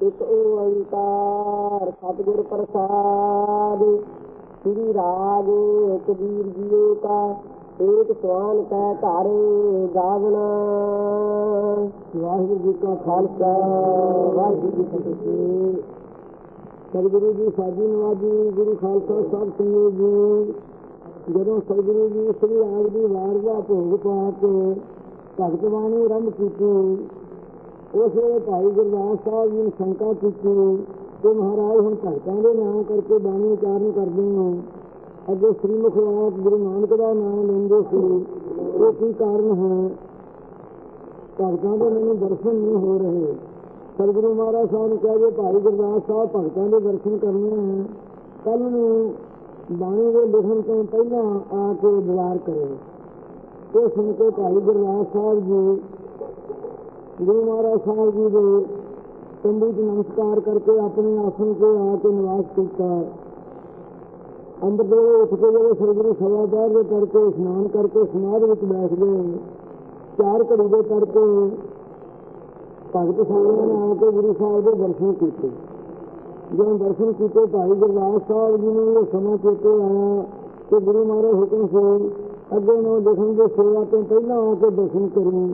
ਇਕ ਓੰਕਾਰ, ਸਤਿਗੁਰ ਪ੍ਰਸਾਦ। ਸ੍ਰੀ ਰਾਗ ਕਬੀਰ ਜੀਓ ਕਾ, ਏਕ ਸਵਾਨ ਕੈ ਘਰ ਗਾਵਣਾ। ਵਾਹਿਗੁਰੂ ਜੀ ਕਾ ਖਾਲਸਾ, ਵਾਹਿਗੁਰੂ ਜੀ ਕੀ ਫਤਿਹ। ਸਤਿਗੁਰੂ ਜੀ ਸਾਜੀ ਨਵਾਜੀ ਗੁਰੂ ਖਾਲਸਾ ਸਾਹਿਬ ਸਿੰਘ ਜੀ। ਜਦੋਂ ਸਤਿਗੁਰੂ ਜੀ ਸ੍ਰੀ ਰਾਗ ਦੀ ਵਾਰ ਦਾ ਭੋਗ ਪਾ ਕੇ ਭਗਤ ਬਾਣੀ ਆਰੰਭ ਕੀਤੀ ਉਸ ਵੇਲੇ ਭਾਈ ਗੁਰਦਾਸ ਸਾਹਿਬ ਜੀ ਨੇ ਸ਼ੰਕਾ ਕੀਤੀ ਕਿ ਮਹਾਰਾਜ ਹੁਣ ਭਗਤਾਂ ਦੇ ਨਾਮ ਕਰਕੇ ਬਾਣੀ ਉਚਾਰਨ ਕਰਦੇ ਹੋ ਅੱਗੇ ਸ੍ਰੀ ਮੁਖਵਾਕ ਗੁਰੂ ਨਾਨਕ ਦਾ ਨਾਮ ਲੈਂਦੇ ਸੀ। ਉਹ ਕੀ ਕਾਰਨ ਹੈ? ਭਗਤਾਂ ਦੇ ਮੈਨੂੰ ਦਰਸ਼ਨ ਨਹੀਂ ਹੋ ਰਹੇ। ਸਤਿਗੁਰੂ ਮਹਾਰਾਜ ਸਾਹਿਬ ਨੇ ਕਿਹਾ, ਜੇ ਭਾਈ ਗੁਰਦਾਸ ਸਾਹਿਬ ਭਗਤਾਂ ਦੇ ਦਰਸ਼ਨ ਕਰਨੇ ਹੈ ਕੱਲ ਨੂੰ ਬਾਣੀ ਦੇ ਲਿਖਣ ਤੋਂ ਪਹਿਲਾਂ ਆ ਕੇ ਦੁਆਰ ਕਰੇ। ਇਹ ਸੁਣ ਕੇ ਭਾਈ ਗੁਰਦਾਸ ਸਾਹਿਬ ਜੀ ਗੁਰੂ ਮਹਾਰਾਜ ਸਾਹਿਬ ਜੀ ਦੇ ਤੰਬੂ 'ਚ ਨਮਸਕਾਰ ਕਰਕੇ ਆਪਣੇ ਆਸਣ ਤੇ ਆ ਕੇ ਨਿਵਾਸ ਕੀਤਾ। ਅੰਦਰ ਦੇ ਉੱਠ ਕੇ ਜਿਹੜੇ ਸ੍ਰੀ ਗੁਰੂ ਦੇ ਕਰਕੇ ਇਸ਼ਨਾਨ ਕਰਕੇ ਸਮਾਧ ਵਿੱਚ ਬੈਠ ਗਏ, ਚਾਰ ਘੜੀ ਦੇ ਕਰਕੇ ਭਗਤ ਸਾਰਿਆਂ ਨੇ ਆ ਕੇ ਗੁਰੂ ਸਾਹਿਬ ਦੇ ਦਰਸ਼ਨ ਕੀਤੇ। ਜਦੋਂ ਦਰਸ਼ਨ ਕੀਤੇ, ਭਾਈ ਗੁਰਦਾਸ ਸਾਹਿਬ ਜੀ ਨੂੰ ਇਹ ਸਮਾਂ ਚੇਤੇ ਆਇਆ ਕਿ ਗੁਰੂ ਮਹਾਰਾਜ ਹੁਕਮ ਸੀ, ਅੱਗੇ ਨੂੰ ਦੇਖਣ ਦੇ ਸੇਵਾ ਤੋਂ ਪਹਿਲਾਂ ਆ ਕੇ ਦਰਸ਼ਨ ਕਰੀ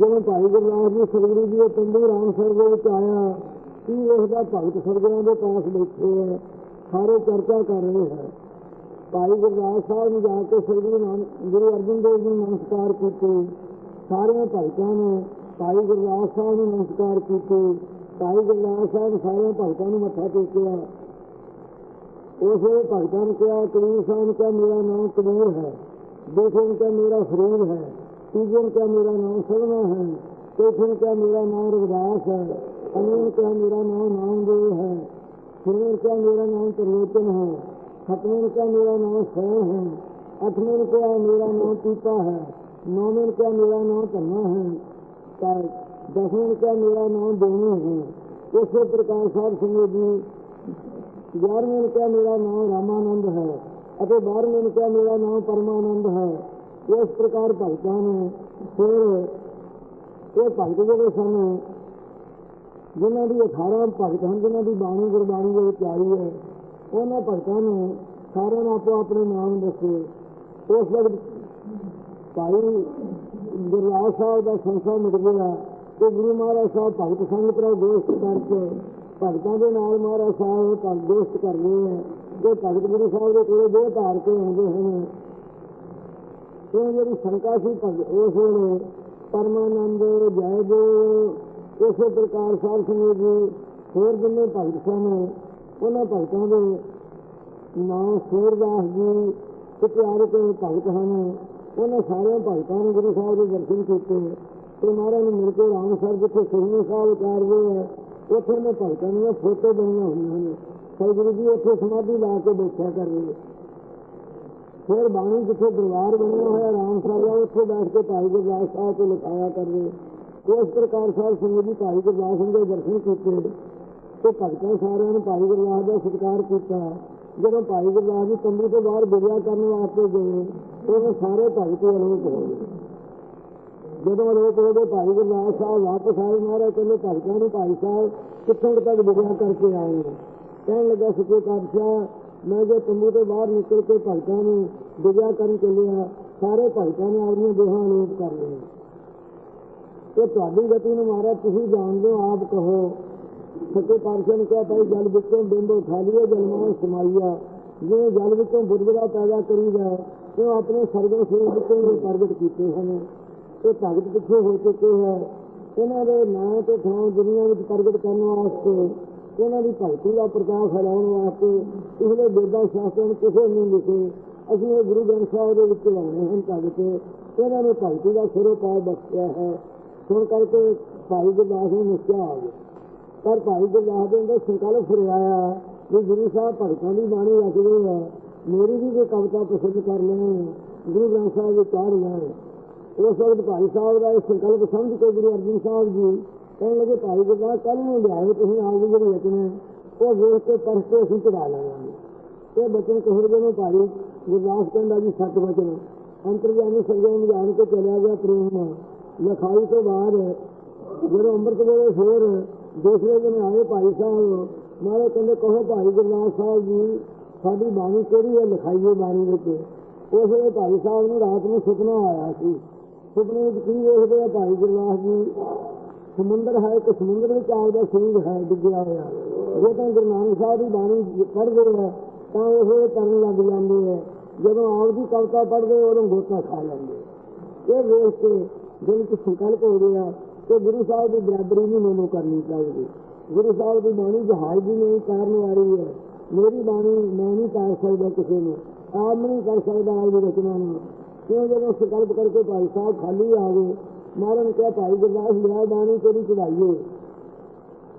ਜਦੋਂ ਭਾਈ ਗੁਰਦਾਸ ਜੀ ਸਤਿਗੁਰੂ ਜੀ ਦੇ ਤੰਬੂ ਰਾਮਸਰ ਦੇ ਵਿੱਚ ਆਇਆ, ਕੀ ਵੇਖਦਾ ਭਗਤ ਸਰਗੁਰਾਂ ਦੇ ਪਾਸ ਬੈਠੇ ਹੈ, ਸਾਰੇ ਚਰਚਾ ਕਰ ਰਹੇ ਹੈ। ਭਾਈ ਗੁਰਦਾਸ ਸਾਹਿਬ ਨੂੰ ਜਾ ਕੇ ਸਤਿਗੁਰੂ ਨਾਨਕ ਗੁਰੂ ਅਰਜਨ ਦੇਵ ਜੀ ਨੂੰ ਨਮਸਕਾਰ ਕੀਤੇ, ਸਾਰਿਆਂ ਭਗਤਾਂ ਨੇ, ਭਾਈ ਗੁਰਦਾਸ ਸਾਹਿਬ ਨੂੰ ਨਮਸਕਾਰ ਕੀਤੇ, ਭਾਈ ਗੁਰਦਾਸ ਸਾਹਿਬ ਸਾਰਿਆਂ ਭਗਤਾਂ ਨੂੰ ਮੱਥਾ ਟੇਕਿਆ। ਉਸ ਭਗਤਾਂ ਨੇ ਕਿਹਾ, ਕਬੀਰ ਸਾਹਿਬ ਨੇ ਮੇਰਾ ਨਾਮ ਕਬੀਰ ਹੈ, ਦੂਸਰੇ ਨੇ ਕਿਹਾ, ਮੇਰਾ ਫਰੀਦ ਹੈ। ਤੀਜੇ ਨੇ ਕਿਹਾ ਮੇਰਾ ਨਾਮ ਸਲਮਾ ਹੈ ਚੌਥੇ ਨੇ ਕਿਹਾ ਮੇਰਾ ਨਾਮ ਰਵਿਦਾਸ ਹੈ ਪੰਜਵੇਂ ਨੇ ਕਿਹਾ ਮੇਰਾ ਨਾਮ ਨਾਮਦੇਵ ਹੈ ਛੇਵੇਂ ਨੇ ਕਿਹਾ ਮੇਰਾ ਨਾਮ ਤਰਲੋਚਨ ਹੈ ਸੱਤਵੇਂ ਨੇ ਕਿਹਾ ਮੇਰਾ ਨਾਮ ਸੈਨ ਹੈ ਅੱਠਵੇਂ ਨੇ ਕਿਹਾ ਮੇਰਾ ਨਾਮ ਪੀਪਾ ਹੈ ਨੌਵੇਂ ਨੇ ਕਿਹਾ ਮੇਰਾ ਨਾਮ ਧੰਨਾ ਹੈ ਤਾਂ ਦਸਵੇਂ ਨੇ ਕਿਹਾ ਮੇਰਾ ਨਾਮ ਦੇਵੀ ਹੈ ਇਸੇ ਪ੍ਰਕਾਰ ਸਾਹਿਬ ਸਿੰਘ ਜੀ ਮੇਰਾ ਨਾਮ ਰਾਮਾਨੰਦ ਹੈ ਅਤੇ ਬਾਰਹਵੇਂ ਨੇ ਕਿਹਾ ਮੇਰਾ ਨਾਮ ਪਰਮਾਨੰਦ ਹੈ ਇਸ ਪ੍ਰਕਾਰ ਭਗਤਾਂ ਨੇ ਫਿਰ ਇਹ ਭਗਤ ਜਿਹੜੇ ਸਨ, ਜਿਨ੍ਹਾਂ ਦੀ 18 ਭਗਤ ਹਨ, ਜਿਨ੍ਹਾਂ ਦੀ ਬਾਣੀ ਗੁਰਬਾਣੀ ਦੇ ਵਿੱਚ ਆਈ ਹੈ, ਉਹਨਾਂ ਭਗਤਾਂ ਨੇ ਸਾਰਿਆਂ ਨੂੰ ਆਪੋ ਆਪਣੇ ਨਾਮ ਦੱਸੇ। ਉਸ ਵਕਤ ਭਾਈ ਗੁਰਦਾਸ ਸਾਹਿਬ ਦਾ ਸੰਸਾਰ ਮਿਟ ਗਿਆ ਤੇ ਗੁਰੂ ਮਹਾਰਾਜ ਸਾਹਿਬ ਭਗਤ ਸੰਗ ਪ੍ਰਭ ਦੋਸਤ ਕਰਕੇ ਭਗਤਾਂ ਦੇ ਨਾਲ ਮਹਾਰਾਜ ਸਾਹਿਬ ਭਗਤ ਦੋਸਤ ਕਰ ਰਹੇ ਹੈ ਤੇ ਭਗਤ ਗੁਰੂ ਸਾਹਿਬ ਦੇ ਕੋਲੇ ਦੋ ਧਾਰ ਕੇ ਆਉਂਦੇ ਹਨ। ਇਹ ਜਿਹੜੀ ਸ਼ੰਕਾ ਸੀ ਭਗਤ ਉਸ ਵੇਲੇ ਪਰਮਾਨੰਦ ਜੈ ਜੋ ਇਸੇ ਪ੍ਰਕਾਰ ਸਾਹਿਬ ਸਿੰਘ ਜੀ, ਹੋਰ ਜਿੰਨੇ ਭਗਤ ਸਨ, ਉਹਨਾਂ ਭਗਤਾਂ ਦੇ ਨਾਮ ਸੂਰਦਾਸ ਜੀ ਪਿਆਰੇ ਕੇ ਭਗਤ ਹਨ। ਉਹਨਾਂ ਸਾਰਿਆਂ ਭਗਤਾਂ ਨੇ ਗੁਰੂ ਸਾਹਿਬ ਦੇ ਦਰਸ਼ਨ ਕੀਤੇ। ਤੇ ਮਹਾਰਾਜ ਨੂੰ ਮਿਲ ਕੇ ਰਾਮਸਰ ਜਿੱਥੇ ਸੁਖਮਨੀ ਸਾਹਿਬ ਉਤਾਰਦੇ ਹੈ ਉੱਥੇ ਮੈਂ ਭਗਤਾਂ ਦੀਆਂ ਫੋਟੋ ਬਣੀਆਂ ਹੋਈਆਂ ਨੇ। ਸਤਿਗੁਰੂ ਜੀ ਉੱਥੇ ਸਮਾਧੀ ਲਾ ਕੇ ਬੈਠਿਆ ਕਰ ਰਹੇ ਫਿਰ ਬਾਣੀ ਜਿੱਥੇ ਦਰਬਾਰ ਬਣਿਆ ਹੋਇਆ, ਰਾਮਸਰ ਦਾ ਉੱਥੇ ਬੈਠ ਕੇ ਭਾਈ ਗੁਰਦਾਸ ਸਾਹਿਬ ਤੋਂ ਲਿਖਾਇਆ ਕਰ ਉਸ ਪ੍ਰਕਾਰ ਸਾਹਿਬ ਸਿੰਘ ਜੀ ਭਾਈ ਗੁਰਦਾਸ ਸਿੰਘ ਦੇ ਦਰਸ਼ਨ ਕੀਤੇ ਤੇ ਭਗਤਾਂ ਸਾਰਿਆਂ ਨੇ ਭਾਈ ਗੁਰਦਾਸ ਦਾ ਸਤਿਕਾਰ ਕੀਤਾ। ਜਦੋਂ ਭਾਈ ਗੁਰਦਾਸ ਜੀ ਤੰਬੂ ਤੋਂ ਬਾਹਰ ਬਿਰਿਆ ਕਰਨ ਵਾਸਤੇ ਗਏ ਉਹ ਸਾਰੇ ਭਗਤ ਅਲੋਕ ਹੋ ਗਏ। ਜਦੋਂ ਅਲੋਕ ਹੋ ਗਏ ਭਾਈ ਗੁਰਦਾਸ ਸਾਹਿਬ ਵਾਪਸ ਆਏ, ਮਹਾਰਾਜ ਕਹਿੰਦੇ, ਭਗਤਾਂ ਨੂੰ ਭਾਈ ਸਾਹਿਬ ਕਿੱਥੋਂ ਤੱਕ ਬਿਰਿਆ ਕਰਕੇ ਆਏ ਕਹਿਣ ਲੱਗਾ, ਸੱਚੇ ਪਾਤਸ਼ਾਹ ਮੈਂ ਜੇ ਤੰਬੂ ਤੋਂ ਬਾਹਰ ਨਿਕਲ ਕੇ ਭਗਤਾਂ ਨੂੰ ਬਿਰਿਆ ਕਰਨ ਚੱਲਿਆ ਸਾਰੇ ਭਗਤਾਂ ਨੇ ਆਪਣੀਆਂ ਦੇਹਾਂ ਅਲੋਕ ਕਰ ਲਈਆਂ ਇਹ ਤੁਹਾਡੀ ਗਤੀ ਨੂੰ ਮਹਾਰਾਜ ਤੁਸੀਂ ਜਾਣਦੇ ਹੋ ਆਪ ਕਹੋ। ਸੱਚੇ ਪਾਤਸ਼ਾਹ ਨੇ ਕਿਹਾ, ਭਾਈ ਜਲ ਵਿੱਚੋਂ ਬਿੰਦ ਉਠਾ ਲਿਓ ਜਲਮਾਂ ਸਮਾਈਆ। ਜਿਵੇਂ ਜਲ ਵਿੱਚੋਂ ਬੁੱਧਗੜਾ ਪੈਦਾ ਕਰੀਦਾ, ਉਹ ਆਪਣੇ ਸਰਗਮ ਸੂਰਜ ਵਿੱਚੋਂ ਪ੍ਰਗਟ ਕੀਤੇ ਹਨ। ਇਹ ਭਗਤ ਪਿੱਛੇ ਹੋ ਚੁੱਕੇ ਹੈ? ਇਹਨਾਂ ਦੇ ਨਾਂ ਤੇ ਥਾਂ ਦੁਨੀਆ ਵਿੱਚ ਪ੍ਰਗਟ ਕਰਨ ਵਾਸਤੇ ਇਹਨਾਂ ਦੀ ਭਗਤੀ ਦਾ ਪ੍ਰਕਾਸ਼ ਫੈਲਾਉਣ ਵਾਸਤੇ ਪਿਛਲੇ ਬੇਦਾ ਸ਼ਾਸਤਰ ਕਿਸੇ ਨੂੰ ਲਿਖੇ ਅਸੀਂ ਇਹ ਗੁਰੂ ਗ੍ਰੰਥ ਸਾਹਿਬ ਦੇ ਵਿੱਚ ਲਾਉਣੇ ਹਨ ਭਗਤ। ਇਹਨਾਂ ਨੇ ਭਗਤੀ ਦਾ ਸਿਰੋਪਾਅ ਬਖਸ਼ਿਆ ਹੈ। ਸੁਣ ਕਰਕੇ ਭਾਈ ਗੁਰਦਾਸ ਨੂੰ ਮੁਸਕਿਆ ਆ ਗਿਆ। ਪਰ ਭਾਈ ਗੁਰਦਾਸ ਦੇ ਅੰਦਰ ਸੰਕਲਪ ਫਰਿਆਇਆ ਕਿ ਗੁਰੂ ਸਾਹਿਬ ਭਗਤਾਂ ਦੀ ਬਾਣੀ ਰੱਖਦੇ ਹੈ ਮੇਰੀ ਵੀ ਕੋਈ ਕਵਿਤਾ ਪਸੰਦ ਕਰ ਲੈਣ, ਗੁਰੂ ਗ੍ਰੰਥ ਸਾਹਿਬ ਵਿੱਚ ਚਾੜ ਲੈਣ ਉਸ ਵਕਤ ਭਾਈ ਸਾਹਿਬ ਦਾ ਇਹ ਸੰਕਲਪ ਸਮਝ ਕੇ ਗੁਰੂ ਅਰਜਨ ਸਾਹਿਬ ਜੀ ਕਹਿਣ ਲੱਗੇ, ਭਾਈ ਗੁਰਦਾਸ ਕੱਲ ਨੂੰ ਲਿਆਏ ਤੁਸੀਂ ਆਪ ਦੀ ਜਿਹੜੀ ਰਚਨਾ ਉਹ ਵੇਖ ਕੇ ਪਰਖ ਕੇ ਅਸੀਂ ਚੜਾ ਲਾਂਗੇ ਇਹ ਬਚਨ ਕਹਿਰ ਦੇ ਨੂੰ ਭਾਈ ਗੁਰਦਾਸ ਕਹਿੰਦਾ ਜੀ ਸੱਤ ਬਚਨ ਅੰਤਰਜਾਮੀ ਸੰਗਮ ਜਾਣ ਕੇ ਚਲਿਆ ਗਿਆ ਪ੍ਰੇਮ। ਲਿਖਾਈ ਤੋਂ ਬਾਅਦ ਜਦੋਂ ਅੰਮ੍ਰਿਤ ਵੇਲੇ ਫੇਰ ਦੂਸਰੇ ਦਿਨ ਆਏ ਭਾਈ ਸਾਹਿਬ ਮਾਰੇ ਕਹਿੰਦੇ, ਕਹੋ ਭਾਈ ਗੁਰਦਾਸ ਸਾਹਿਬ ਜੀ, ਸਾਡੀ ਬਾਣੀ ਕਿਹੜੀ ਹੈ ਲਿਖਾਈਏ ਬਾਣੀ ਵਿੱਚ? ਉਸ ਵੇਲੇ ਭਾਈ ਸਾਹਿਬ ਨੂੰ ਰਾਤ ਨੂੰ ਸੁਪਨਾ ਆਇਆ ਸੀ। ਸੁਪਨੇ ਵਿੱਚ ਕੀ ਵੇਖਦੇ ਆ ਭਾਈ ਗੁਰਦਾਸ ਜੀ? ਸਮੁੰਦਰ ਹੈ ਕਿ ਸਮੁੰਦਰ ਵਿੱਚ ਆਪਦਾ ਸਰੀਰ ਹੈ ਡੁੱਬਿਆ ਹੋਇਆ। ਜੇ ਤਾਂ ਗੁਰੂ ਨਾਨਕ ਸਾਹਿਬ ਦੀ ਬਾਣੀ ਪੜ੍ਹਦੇ ਆ, ਤਾਂ ਉਹ ਕਰਨ ਲੱਗ ਜਾਂਦੇ ਹੈ ਜਦੋਂ ਆਉਣ ਦੀ ਕਵਿਤਾ ਪੜ੍ਹਦੇ ਉਦੋਂ ਗੋਤਾ ਖਾ ਲੈਂਦੇ ਇਹ ਵੇਖ ਕੇ ਦਿਲ ਵਿੱਚ ਸੰਕਲਪ ਹੋ ਗਿਆ ਕਿ ਗੁਰੂ ਸਾਹਿਬ ਦੀ ਬਰਾਬਰੀ ਨਹੀਂ ਮੈਨੂੰ ਕਰਨੀ ਚਾਹੀਦੀ। ਗੁਰੂ ਸਾਹਿਬ ਦੀ ਬਾਣੀ ਜਹਾਜ਼ ਦੀ ਨਹੀਂ ਕਾਰਨ ਵਾਲੀ ਹੈ। ਮੇਰੀ ਬਾਣੀ ਮੈਂ ਨਹੀਂ ਕਰ ਸਕਦਾ ਕਿਸੇ ਨੂੰ। ਆਪ ਨਹੀਂ ਕਰ ਸਕਦਾ ਆਪ ਦੀ ਰਚਨਾ ਨੂੰ। ਕਿਉਂ ਜਦੋਂ ਸੰਕਲਪ ਕਰਕੇ ਭਾਈ ਸਾਹਿਬ ਖਾਲੀ ਆ ਗਏ ਮਾਰਨ ਕਿਹਾ, ਭਾਈ ਗੁਰਦਾਸ ਲਿਆ ਬਾਣੀ ਤੇਰੀ ਚੜਾਈਏ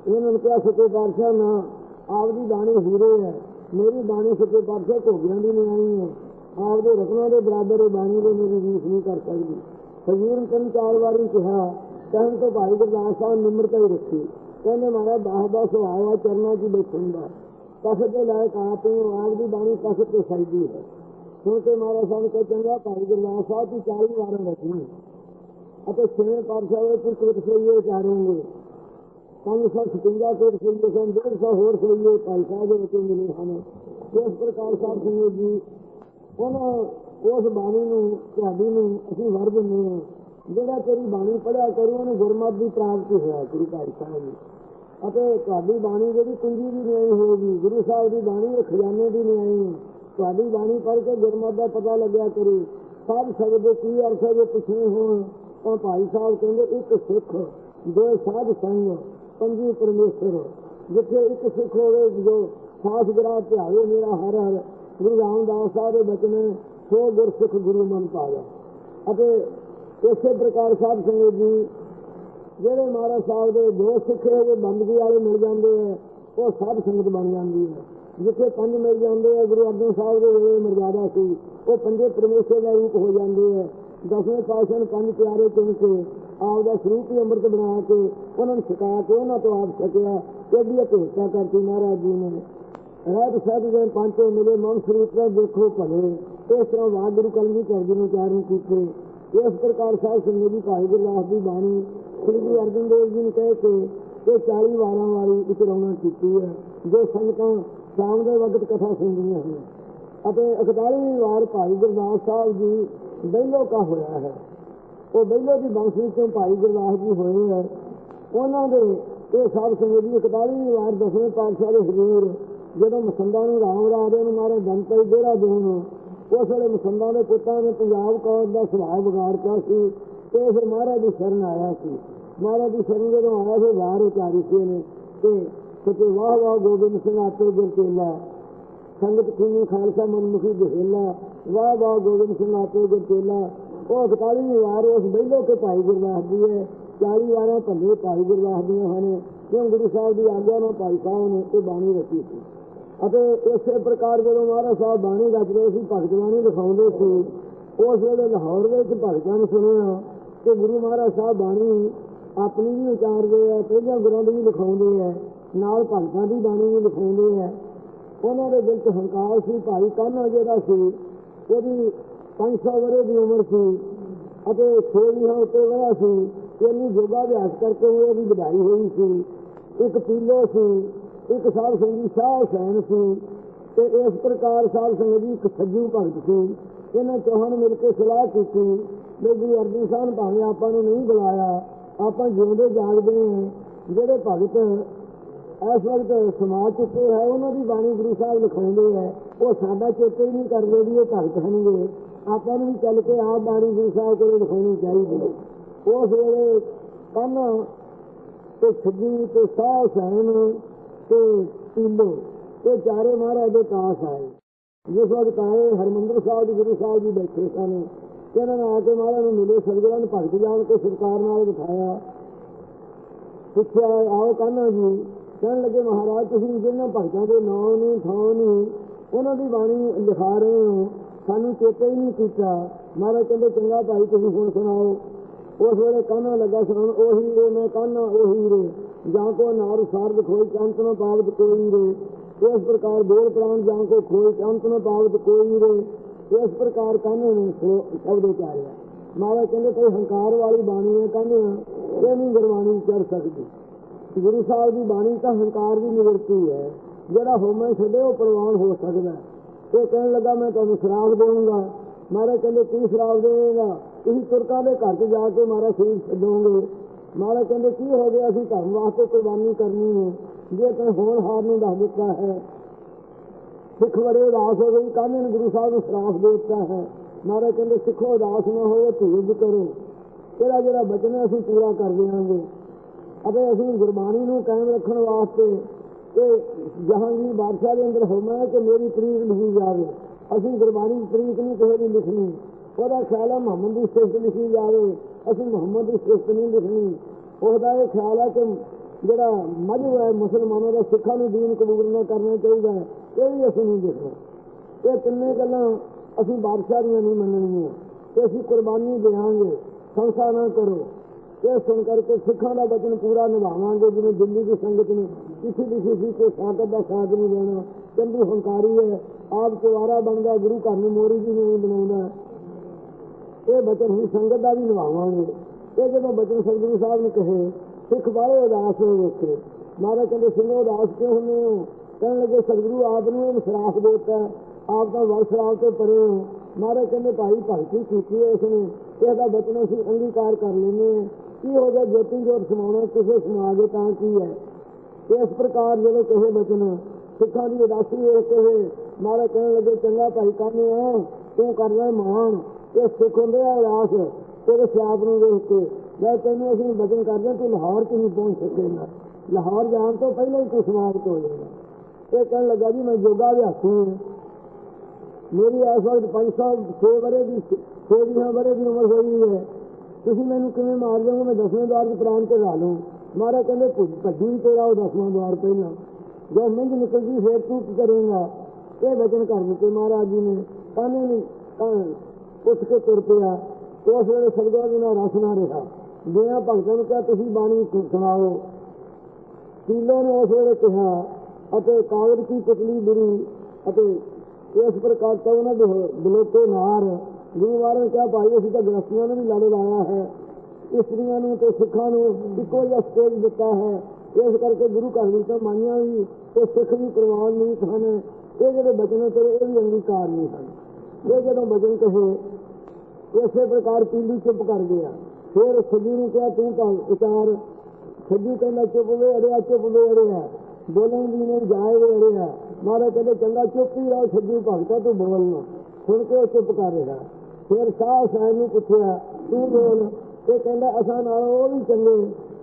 ਇਹਨਾਂ ਨੇ ਕਿਹਾ, ਸੱਚੇ ਪਾਤਸ਼ਾਹ, ਨਾ, ਆਪਦੀ ਬਾਣੀ ਹੀਰੇ ਹੈ। ਮੇਰੀ ਬਾਣੀ ਸੱਚੇ ਪਾਤਸ਼ਾਹ ਘੋਗਿਆਂ ਦੀ ਨਹੀਂ ਆਈ ਹੈ। ਆਪਦੇ ਰਤਨਾਂ ਦੇ ਬਰਾਬਰ ਇਹ ਬਾਣੀ ਦੇ ਮੇਰੀ ਰੀਸ ਨਹੀਂ ਕਰ ਸਕਦੀ। ਫਕੀਰ ਤਿੰਨ ਚਾਰ ਵਾਰੀ ਕਿਹਾ, ਕਹਿਣ ਤੋਂ ਭਾਈ ਗੁਰਦਾਸ ਸਾਹਿਬ ਨਿਮਰਤਾ ਹੀ ਰੱਖੀ। ਕਹਿੰਦੇ ਮਾਰਾ ਬਾਹ ਦਾ ਸੁਭਾਅ ਆ, ਚਰਨਾਂ 'ਚ ਬੈਠਣ ਦਾ। ਕਸਤ ਦੇ ਲਾਇਕ ਆਪ ਦੀ ਬਾਣੀ ਕਸਤ ਤੇ ਸਜਦੀ ਹੈ। ਸੁਣ ਕੇ ਮਾਰਾ ਸਾਹਿਬ ਕੋ ਚੰਗਾ, ਭਾਈ ਗੁਰਦਾਸ ਸਾਹਿਬ ਦੀ 40 ਵਾਰਾਂ ਰਚੀ ਅਤੇ ਛੇਵੇਂ ਪਾਤਸ਼ਾਹ ਦੇ ਪੁਰਖ ਵਿੱਚ ਸਈਏ ਚਾਰੋਂਗੇ ਪੰਜ ਸੌ ਛਪੰਜਾ ਕੋਟ ਸਈਏ ਸਨ, ਡੇਢ ਸੌ ਹੋਰ ਸਈਏ ਭਾਈ ਸਾਹਿਬ ਦੇ ਵਿੱਚ ਮਿਲੇ ਹਨ। ਇਸ ਪ੍ਰਕਾਰ ਸਾਹਿਬ ਸਿੰਘ ਜੀ, ਉਹਨਾਂ ਉਸ ਬਾਣੀ ਨੂੰ, ਤੁਹਾਡੀ ਨੂੰ ਅਸੀਂ ਵਰ ਦਿੰਦੇ ਹਾਂ। ਜਿਹੜਾ ਤੇਰੀ ਬਾਣੀ ਪੜਿਆ ਕਰੂ, ਉਹਨੂੰ ਗੁਰਮਤਿ ਦੀ ਪ੍ਰਾਪਤੀ ਹੋਇਆ ਗੁਰੂ ਭਾਈ ਸਾਹਿਬ ਜੀ। ਅਤੇ ਤੁਹਾਡੀ ਬਾਣੀ ਜਿਹੜੀ ਕੁੰਜੀ ਦੀ ਨਹੀਂ ਹੋਏਗੀ ਗੁਰੂ ਸਾਹਿਬ ਦੀ ਬਾਣੀ ਉਹ ਖਜ਼ਾਨੇ ਦੀ ਨਹੀਂ ਆਈ ਤੁਹਾਡੀ ਬਾਣੀ ਪੜ੍ਹ ਕੇ ਗੁਰਮਤਿ ਦਾ ਪਤਾ ਲੱਗਿਆ ਕਰੂ। ਸਭ ਸ਼ਬਦ ਕੀ ਅਰਥ ਹੈ ਜੇ ਪੁੱਛਣੇ ਹੋਣ। ਤਾਂ ਭਾਈ ਸਾਹਿਬ ਕਹਿੰਦੇ, ਇੱਕ ਸਿੱਖ ਦੋ ਸਾਧ ਸੰਗ, ਪੰਜੀ ਪਰਮੇਸ਼ਰ, ਜਿੱਥੇ ਇੱਕ ਸਿੱਖ ਹੋਵੇ, ਜੋ ਸਾਸ ਗਰਾ ਧਿਆਵੇ ਮੇਰਾ ਹਰ ਹਰ, ਗੁਰੂ ਰਾਮਦਾਸ ਸਾਹਿਬ ਦੇ ਬਚਨ ਸੋ ਗੁਰਸਿੱਖ ਗੁਰੂ ਮਨ ਪਾਇਆ। ਅਤੇ ਇਸੇ ਪ੍ਰਕਾਰ ਸਾਹਿਬ ਸੰਗਤ ਜੀ, ਜਿਹੜੇ ਮਹਾਰਾਜ ਸਾਹਿਬ ਦੇ ਦੋ ਸਿੱਖੇ ਦੇ ਬੰਦਗੀ ਵਾਲੇ ਮਿਲ ਜਾਂਦੇ ਆ, ਉਹ ਸਾਧ ਸੰਗਤ ਬਣ ਜਾਂਦੀ ਹੈ ਜਿੱਥੇ ਪੰਜ ਮਿਲ ਜਾਂਦੇ ਆ, ਗੁਰੂ ਅਰਜਨ ਸਾਹਿਬ ਦੇ ਵੇਲੇ ਮਰਜ਼ਾਦਾ ਸੀ, ਉਹ ਪੰਜੇ ਪਰਮੇਸ਼ਰ ਦਾ ਰੂਪ ਹੋ ਜਾਂਦੇ ਆ। ਦਸਵੇਂ ਪਾਤਸ਼ਾਹ ਨੇ ਪੰਜ ਪਿਆਰੇ ਚੁਣ ਕੇ ਆਪਦਾ ਸਰੂਪ ਹੀ ਅੰਮ੍ਰਿਤ ਬਣਾ ਕੇ ਉਹਨਾਂ ਨੂੰ ਸਿਖਾ ਕੇ ਉਹਨਾਂ ਤੋਂ ਆਪ ਸਕਿਆ ਕਿਹੜੀ ਭੇਟਾ ਕਰਤੀ ਮਹਾਰਾਜ ਜੀ ਨੇ ਰਾਤ ਸਾਹਿਬ ਦੇ ਪੰਜੇ ਮਿਲੇ ਮਨ ਸਰੂਪ ਦਾ ਦੇਖੋ ਭਲੇ। ਇਸ ਤਰ੍ਹਾਂ ਵਾਹਿਗੁਰੂ ਕਲਮੀ ਕਰਦੀ ਨੂੰ ਚਾਰਨ ਕੀਤੇ। ਇਸ ਪ੍ਰਕਾਰ ਸਾਹਿਬ ਸਿੰਘ ਜੀ ਭਾਈ ਗੁਰਦਾਸ ਦੀ ਬਾਣੀ ਸ੍ਰੀ ਗੁਰੂ ਅਰਜਨ ਦੇਵ ਜੀ ਨੇ ਕਹਿ ਕੇ ਇਹ 40 ਵਾਰਾਂ ਵਾਲੀ ਉਚਰਾਉਣਾ ਕੀਤੀ ਹੈ, ਜੋ ਸੰਗਤਾਂ ਸ਼ਾਮ ਦੇ ਵਕਤ ਕਥਾ ਸੁਣਦੀਆਂ ਹਨ। ਅਤੇ 41ਵੀਂ ਵਾਰ ਭਾਈ ਗੁਰਦਾਸ ਸਾਹਿਬ ਜੀ ਬੈਲੋ ਕਾ ਹੋਇਆ ਹੈ। ਉਹ ਬੈਲੋ ਦੀ ਬੰਸੀ ਤੋਂ ਭਾਈ ਗੁਰਦਾਸ ਜੀ ਹੋਏ ਹੈ। ਉਹਨਾਂ ਦੇ ਇਹ ਸਭ ਸੰਗਤ ਜੀ 41ਵੀਂ ਵਾਰ ਦਸਵੇਂ ਪਾਤਸ਼ਾਹ ਦੇ ਹਜ਼ੂਰ, ਜਦੋਂ ਮਸੰਦਾਂ ਨੂੰ ਰਾਮ ਰਾਜੇ ਨੂੰ ਮਾਰੇ ਦੰਤਈ ਦੇਰਾ ਦੇਣ ਉਸ ਵੇਲੇ ਮਸੰਦਾਂ ਦੇ ਪੁੱਤਾਂ ਨੇ ਪੰਜਾਬ ਕੌਰ ਦਾ ਸੁਭਾਅ ਵਿਗਾੜਤਾ ਸੀ ਤੇ ਫਿਰ ਮਹਾਰਾਜ ਦੀ ਸ਼ਰਨ ਆਇਆ ਸੀ। ਮਹਾਰਾਜ ਦੀ ਸ਼ਰਨ ਜਦੋਂ ਆਇਆ ਸੀ, ਵਾਰ ਉਚਾਰੀ ਸੀ ਨੇ ਤੇ ਸੱਚੇ ਵਾਹ ਵਾਹ ਗੋਬਿੰਦ ਸਿੰਘ ਆਤੇ ਗੁਰ ਚੇਲਾ, ਸੰਗਤ ਕੀਨੀ ਖਾਲਸਾ ਮਨਮੁਖੀ ਬਹਿਲਾ ਵਾਹ ਵਾਹ ਗੋਬਿੰਦ ਸਿੰਘ ਆਤੇ ਗੁਰਚੇਲਾ ਉਹ 41ਵੀਂ ਵਾਰ ਉਸ ਬੈਲੋ ਕੇ ਭਾਈ ਗੁਰਦਾਸ ਜੀ ਹੈ। 40 ਵਾਰਾਂ ਭੱਲੇ ਭਾਈ ਗੁਰਦਾਸ ਦੀਆਂ ਹਨ ਕਿਉਂ ਗੁਰੂ ਸਾਹਿਬ ਦੀ ਆਗਿਆ ਨਾਲ ਭਾਈ ਸਾਹਿਬ ਨੇ ਇਹ ਬਾਣੀ ਰਚੀ ਸੀ। ਅਤੇ ਇਸੇ ਪ੍ਰਕਾਰ ਜਦੋਂ ਮਹਾਰਾਜ ਸਾਹਿਬ ਬਾਣੀ ਰਚ ਸੀ, ਭਗਤ ਬਾਣੀ ਲਿਖਾਉਂਦੇ ਸੀ, ਉਸ ਵੇਲੇ ਲਾਹੌਰ ਵਿੱਚ ਭਗਤਾਂ ਨੇ ਸੁਣਿਆ ਕਿ ਗੁਰੂ ਮਹਾਰਾਜ ਸਾਹਿਬ ਬਾਣੀ ਆਪਣੀ ਵੀ ਉਚਾਰਦੇ ਆ, ਪਹਿਲਾਂ ਗੁਰਾਂ ਦੀ ਵੀ ਲਿਖਾਉਂਦੇ ਆ, ਨਾਲ ਭਗਤਾਂ ਦੀ ਬਾਣੀ ਵੀ ਲਿਖਾਉਂਦੇ ਆ। ਉਹਨਾਂ ਦੇ ਦਿਲ 'ਚ ਹੰਕਾਰ ਸੀ, ਭਾਈ ਕਾਨਾ ਜਿਹੜਾ ਸੀ ਉਹਦੀ 500 ਵਰੇ ਦੀ ਉਮਰ ਸੀ ਅਤੇ 6 ਵਿਹਾਂ ਉੱਤੇ ਵਰਾ ਸੀ ਇਹਨੂੰ ਯੋਗਾ ਅਭਿਆਸ ਕਰਕੇ ਉਹਦੀ ਵਧਾਈ ਹੋਈ ਸੀ। ਇੱਕ ਪੀਲੋ ਸੀ, ਇੱਕ ਸਾਧ ਸੰਗੀ ਸ਼ਾਹ ਹੁਸੈਨ ਸੀ ਤੇ ਇਸ ਪ੍ਰਕਾਰ ਸਾਧ ਸੰਗਤ ਜੀ ਇੱਕ ਸੱਜੂ ਭਗਤ ਸੀ। ਇਹਨਾਂ ਚੌਹਾਂ ਨੇ ਮਿਲ ਕੇ ਸਲਾਹ ਕੀਤੀ ਕਿ ਗੁਰੂ ਅਰਜਨ ਸਾਹਿਬ ਭਾਵੇਂ ਆਪਾਂ ਨੂੰ ਨਹੀਂ ਬੁਲਾਇਆ, ਆਪਾਂ ਜਿਉਂਦੇ ਜਾਗਦੇ ਹਾਂ, ਜਿਹੜੇ ਭਗਤ ਇਸ ਵਕਤ ਸਮਾਜ ਚੁੱਕੇ ਹੈ, ਉਹਨਾਂ ਦੀ ਬਾਣੀ ਗੁਰੂ ਸਾਹਿਬ ਲਿਖਾਉਂਦੇ ਹੈ। ਉਹ ਸਾਡਾ ਚੇਤੇ ਹੀ ਨਹੀਂ ਕਰਦੇ ਵੀ ਇਹ ਭਗਤ ਹਨਗੇ ਆਪਾਂ ਨੂੰ ਵੀ ਚੱਲ ਕੇ ਆਪ ਬਾਣੀ ਗੁਰੂ ਸਾਹਿਬ ਕੋਲ ਲਿਖਾਉਣੀ ਚਾਹੀਦੀ ਹੈ। ਉਸ ਵੇਲੇ ਕੰਨ ਤੇ ਸੱਜੀ ਤੇ ਸਾਹ ਹੁਸੈਨ ਤੇ ਪੀਲੋ ਇਹ ਚਾਰੇ ਮਹਾਰਾਜ ਦੇ ਪਾਸ ਆਏ। ਜਿਸ ਵਕਤ ਆਏ ਹਰਮੰਦਰ ਸਾਹਿਬ ਜੀ ਗੁਰੂ ਸਾਹਿਬ ਜੀ ਬੈਠੇ ਸਨ। ਇਹਨਾਂ ਨੇ ਆ ਕੇ ਮਹਾਰਾਜ ਨੂੰ ਮਿਲੇ, ਸਤਿਗੁਰਾਂ ਨੂੰ ਭਗਤ ਜਾਣ ਕੇ ਸਰਕਾਰ ਨਾਲ ਬਿਠਾਇਆ। ਪੁੱਛਿਆ, ਆਓ ਕਾਨਾ ਜੀ। ਕਹਿਣ ਲੱਗੇ, ਮਹਾਰਾਜ, ਤੁਸੀਂ ਜਿਹਨਾਂ ਭਗਤਾਂ ਦੇ ਨਾਂ ਨਹੀਂ ਥਾਂ ਨਹੀਂ ਉਹਨਾਂ ਦੀ ਬਾਣੀ ਲਿਖਾ ਰਹੇ ਹੋ। ਸਾਨੂੰ ਚੇਤੇ ਹੀ ਨਹੀਂ ਕੀਤਾ। ਮਹਾਰਾਜ ਕਹਿੰਦੇ, ਚੰਗਾ ਭਾਈ, ਤੁਸੀਂ ਹੁਣ ਸੁਣਾਓ। ਉਸ ਵੇਲੇ ਕਾਨਾ ਲੱਗਾ ਸੁਣਨ ਉਹੀ ਰੇ, ਮੈਂ ਕਾਨਾ ਉਹੀ ਰੇ। ਜਾਂ ਕੋ ਨਾਰ ਸਾਰਦ ਖੋਈ ਚੰਤ ਨ ਪਾਵਤ ਕੋਈ ਰੇ। ਇਸ ਪ੍ਰਕਾਰ ਬੋਲ ਪ੍ਰਾਣ ਜਾਂ ਕੋ ਖੋਈ ਚੰਤ ਨ ਪਾਵਤ ਕੋਈ ਰੇ। ਇਸ ਪ੍ਰਕਾਰ ਕਾਨੇ ਨੇ ਸ਼ਬਦ ਉਚਾਰਿਆ ਮਹਾਰਾਜ ਕਹਿੰਦੇ, ਕੋਈ ਹੰਕਾਰ ਵਾਲੀ ਬਾਣੀ ਹੈ ਕਹਿੰਦੇ ਇਹ ਨਹੀਂ ਗੁਰਬਾਣੀ ਚੜ ਸਕਦੀ। ਗੁਰੂ ਸਾਹਿਬ ਦੀ ਬਾਣੀ ਤਾਂ ਹੰਕਾਰ ਦੀ ਨਿਵਰਤੀ ਹੈ। ਜਿਹੜਾ ਹੋਮੇ ਛੱਡੇ ਉਹ ਪ੍ਰਵਾਨ ਹੋ ਸਕਦਾ ਹੈ। ਉਹ ਕਹਿਣ ਲੱਗਾ, ਮੈਂ ਤੁਹਾਨੂੰ ਸ਼ਰਾਬ ਦੇਵਾਂਗਾ। ਮਹਾਰਾਜ ਕਹਿੰਦੇ, ਕੀ ਸ਼ਰਾਬ ਦੇਵੇਗਾ? ਤੁਸੀਂ ਤੁਰਕਾਂ ਦੇ ਘਰ 'ਚ ਜਾ ਕੇ ਮਹਾਰਾਜ ਸ਼ਰੀਰ ਛੱਡੋਗੇ। ਮਹਾਰਾਜ ਕਹਿੰਦੇ, ਕੀ ਹੋ ਗਿਆ? ਅਸੀਂ ਧਰਮ ਵਾਸਤੇ ਕੁਰਬਾਨੀ ਕਰਨੀ ਹੈ। ਜੇ ਤੈਂ ਹੋਣ ਹਾਰ ਨੂੰ ਦੱਸ ਦਿੱਤਾ ਹੈ, ਸਿੱਖ ਬੜੇ ਉਦਾਸ ਹੋ ਗਏ ਕਾਹਨੇ ਨੇ ਗੁਰੂ ਸਾਹਿਬ ਨੂੰ ਸ਼ਰਾਪ ਦੇ ਦਿੱਤਾ ਹੈ। ਮਹਾਰਾਜ ਕਹਿੰਦੇ, ਸਿੱਖੋ, ਉਦਾਸ ਨਾ ਹੋਵੋ ਧੀਰਜ ਕਰੋ। ਕਿਹੜਾ ਜਿਹੜਾ ਬਚਨ ਹੈ, ਅਸੀਂ ਪੂਰਾ ਕਰ ਦਿਆਂਗੇ। ਅਤੇ ਅਸੀਂ ਗੁਰਬਾਣੀ ਨੂੰ ਕਾਇਮ ਰੱਖਣ ਵਾਸਤੇ ਕਿ ਜਹਾਂਗੀਰ ਬਾਦਸ਼ਾਹ ਦੇ ਅੰਦਰ ਹੋਣਾ ਹੈ ਕਿ ਮੇਰੀ ਤਰੀਕ ਲਿਖੀ ਜਾਵੇ। ਅਸੀਂ ਗੁਰਬਾਣੀ ਦੀ ਤਰੀਕ ਨਹੀਂ ਕਿਸੇ ਦੀ ਲਿਖਣੀ। ਉਹਦਾ ਖਿਆਲ ਹੈ ਮੁਹੰਮਦ ਦੀ ਸਿਫਤ ਲਿਖੀ ਜਾਵੇ। ਅਸੀਂ ਮੁਹੰਮਦ ਦੀ ਸਿਫਤ ਨਹੀਂ ਲਿਖਣੀ। ਉਹਦਾ ਇਹ ਖਿਆਲ ਹੈ ਕਿ ਜਿਹੜਾ ਮਜਬ ਹੈ, ਮੁਸਲਮਾਨਾਂ ਦਾ ਸਿੱਖਾਂ ਨੂੰ ਦੀਨ ਕਬੂਲ ਨਾ ਕਰਨਾ ਚਾਹੀਦਾ ਇਹ ਵੀ ਅਸੀਂ ਨਹੀਂ ਲਿਖਣਾ ਇਹ ਤਿੰਨੇ ਗੱਲਾਂ ਅਸੀਂ ਬਾਦਸ਼ਾਹ ਦੀਆਂ ਨਹੀਂ ਮੰਨਣੀਆਂ। ਤੇ ਅਸੀਂ ਕੁਰਬਾਨੀ ਦੇਵਾਂਗੇ। ਸੰਸਾ ਨਾ ਕਰੋ। ਇਹ ਸੁਣ ਕਰਕੇ ਸਿੱਖਾਂ ਦਾ ਵਚਨ ਪੂਰਾ ਨਿਭਾਵਾਂਗੇ, ਜਿਵੇਂ ਦਿੱਲੀ ਦੀ ਸੰਗਤ ਨੇ ਕਿਸੇ ਲਿਖੀ ਸੀ ਕਿ ਸਾਕਤ ਦਾ ਸਾਥ ਨਹੀਂ ਦੇਣਾ। ਚੰਦੂ ਹੰਕਾਰੀ ਹੈ, ਆਪ ਕੁਵਾਰਾ ਬਣਦਾ, ਗੁਰੂ ਘਰ ਨੂੰ ਮੋਰੀ ਜੀ ਨਹੀਂ ਬਣਾਉਂਦਾ। ਇਹ ਬਚਨ ਹੀ ਸੰਗਤ ਦਾ ਵੀ ਨਿਭਾਵਾਂਗੇ। ਇਹ ਜਦੋਂ ਬਚਨ ਸਤਿਗੁਰੂ ਸਾਹਿਬ ਨੇ ਕਹੇ, ਸਿੱਖ ਬਾਰੇ ਉਦਾਸ ਹੋਏ ਵੇਖੇ। ਮਹਾਰਾਜ ਕਹਿੰਦੇ ਸਿੰਘੋ ਉਦਾਸ ਕਿਉਂ ਹੁੰਦੇ ਹੋ? ਕਹਿਣ ਲੱਗੇ, ਸਤਿਗੁਰੂ ਆਪ ਨੂੰ ਇਹ ਸਰਾਫ ਦੇਤਾ ਆਪ ਦਾ ਵਰ ਸਰਾਫ ਤੋਂ ਪਰੇ ਹੋ। ਮਹਾਰਾਜ ਕਹਿੰਦੇ, ਭਾਈ ਭਗਤੀ ਕੀਤੀ ਹੈ ਉਸਨੇ। ਇਹਦਾ ਬਚਨ ਅਸੀਂ ਅੰਗੀਕਾਰ ਕਰ ਲੈਂਦੇ ਹਾਂ। ਕੀ ਹੋ ਗਿਆ? ਜੋਤੀ ਜੋਤ ਸਮਾਉਣਾ ਕਿਸੇ ਸਮਾਗੇ ਤਾਂ ਕੀ ਹੈ? ਇਸ ਪ੍ਰਕਾਰ ਜਦੋਂ ਕਹੇ ਬਚਨ ਸਿੱਖਾਂ ਦੀ ਉਦਾਸੀ ਵੇਖ ਕੇ ਮਹਾਰਾਜ ਕਹਿਣ ਲੱਗੇ ਚੰਗਾ ਭਾਈ ਕਾਹਨੂੰ ਆ ਤੂੰ ਕਰ ਰਿਹਾ ਮਾਣ। ਇਹ ਸਿੱਖ ਹੁੰਦੇ ਆ ਉਦਾਸ ਤੇਰੇ ਸਿਆਪ ਨੂੰ ਵੇਖ ਕੇ ਮੈਂ ਤੈਨੂੰ ਅਸੀਂ ਬਚਨ ਕਰਦੇ ਹਾਂ, ਤੂੰ ਲਾਹੌਰ ਚ ਨਹੀਂ ਪਹੁੰਚ ਸਕੇਗਾ? ਲਾਹੌਰ ਜਾਣ ਤੋਂ ਪਹਿਲਾਂ ਹੀ ਤੂੰ ਸਮਾਪਤ ਹੋ ਜਾਏਗਾ ਇਹ ਕਹਿਣ ਲੱਗਾ ਜੀ ਮੈਂ ਜੋਗਾ ਅਭਿਆਸੀ ਹਾਂ। ਮੇਰੀ ਇਸ ਵਕਤ 506 ਵਰੇ ਦੀ 6 ਦੀਆਂ ਵਰੇ ਦੀ ਉਮਰ ਹੋਈ ਹੈ। ਤੁਸੀਂ ਮੈਨੂੰ ਕਿਵੇਂ ਮਾਰ ਜਾਓਗੇ ਮੈਂ ਦਸਵੇਂ ਦਵਾਰ ਦੇ ਪ੍ਰਾਣ ਤੇ ਲਾ ਲੂੰ ਮਾਰਾ ਕਹਿੰਦੇ ਭੁ- ਭੱਜੀ ਤੇਰਾ ਉਹ ਦਸਵਾਂ ਦਵਾਰ ਪਹਿਲਾਂ। ਜਦ ਮਿੰਜ ਨਿਕਲਦੀ, ਫੇਰ ਤੂੰ ਕੀ ਕਰੇਗਾ? ਇਹ ਵਚਨ ਕਰ ਦਿੱਤੇ ਮਹਾਰਾਜ ਜੀ ਨੇ ਕਹਿੰਦੇ ਨੇ ਤਾਂ ਉੱਠ ਕੇ ਤੁਰ ਪਿਆ। ਉਸ ਵੇਲੇ ਸਬਦਾਂ ਦੇ ਨਾਲ ਰਸ ਨਾ ਰਿਹਾ। ਗਿਆ ਭਗਤਾਂ ਨੂੰ ਕਿਹਾ, ਤੁਸੀਂ ਬਾਣੀ ਸੁਣਾਓ। ਕੀਲੋ ਨੇ ਉਸ ਵੇਲੇ ਕਿਹਾ, ਅਤੇ ਕਾਗਜ਼ ਦੀ ਪੁਤਲੀ ਬੁਰੀ, ਅਤੇ ਇਸ ਪ੍ਰਕਾਰ ਤੋਂ ਉਹਨਾਂ ਦੇ ਬਲੋਕੇ ਨਾਰ ਗੁਰੂ ਮਹਾਰਾਜ ਨੇ ਕਿਹਾ ਭਾਈ, ਅਸੀਂ ਤਾਂ ਗ੍ਰਸਤੀਆਂ ਨੂੰ ਵੀ ਲੜ ਲਾਇਆ ਹੈ। ਇਸਤਰੀਆਂ ਨੂੰ ਤੇ ਸਿੱਖਾਂ ਨੂੰ ਇੱਕੋ ਜਿਹਾ ਸਟੇਜ ਦਿੱਤਾ ਹੈ। ਇਸ ਕਰਕੇ ਗੁਰੂ ਘਰ ਵਿੱਚ ਤਾਂ ਮਾਈਆਂ ਵੀ ਤੇ ਸਿੱਖ ਵੀ ਪ੍ਰਵਾਨ ਨਹੀਂ ਸਨ ਇਹ ਜਿਹੜੇ ਬਚਨ ਤੇਰੇ, ਇਹ ਵੀ ਅੰਗੀਕਾਰ ਨਹੀਂ ਹਨ। ਇਹ ਜਦੋਂ ਬਚਨ ਕਹੇ, ਇਸੇ ਪ੍ਰਕਾਰ ਪੀਲੀ ਚੁੱਪ ਕਰ ਗਿਆ। ਫਿਰ ਸੱਜੂ ਨੂੰ ਕਿਹਾ, ਤੂੰ ਤਾਂ ਉਤਾਰ ਸੱਜੂ ਕਹਿੰਦਾ, ਚੁੱਪ ਵੇ ਅੜਿਆ, ਚੁੱਪ ਵੇ ਅੜਿਆ। ਬੋਲਣ ਦੀ ਨਹੀਂ, ਜਾਏ ਵੇ ਅੜਿਆ। ਮਾਰੇ ਕਹਿੰਦੇ, ਚੰਗਾ, ਚੁੱਪ ਹੀ ਰਹੋ ਸੱਜੂ ਭਗਤਾ ਤੂੰ ਬੋਲਣਾ। ਸੁਣ ਕੇ ਚੁੱਪ ਕਰ ਰਿਹਾ। ਫਿਰ ਸਾਹ ਸਾਹਿਬ ਨੂੰ ਪੁੱਛਿਆ, ਤੂੰ ਬੋਲ ਇਹ ਕਹਿੰਦਾ, ਅਸਾਂ ਨਾਲ ਉਹ ਵੀ ਚੰਗੇ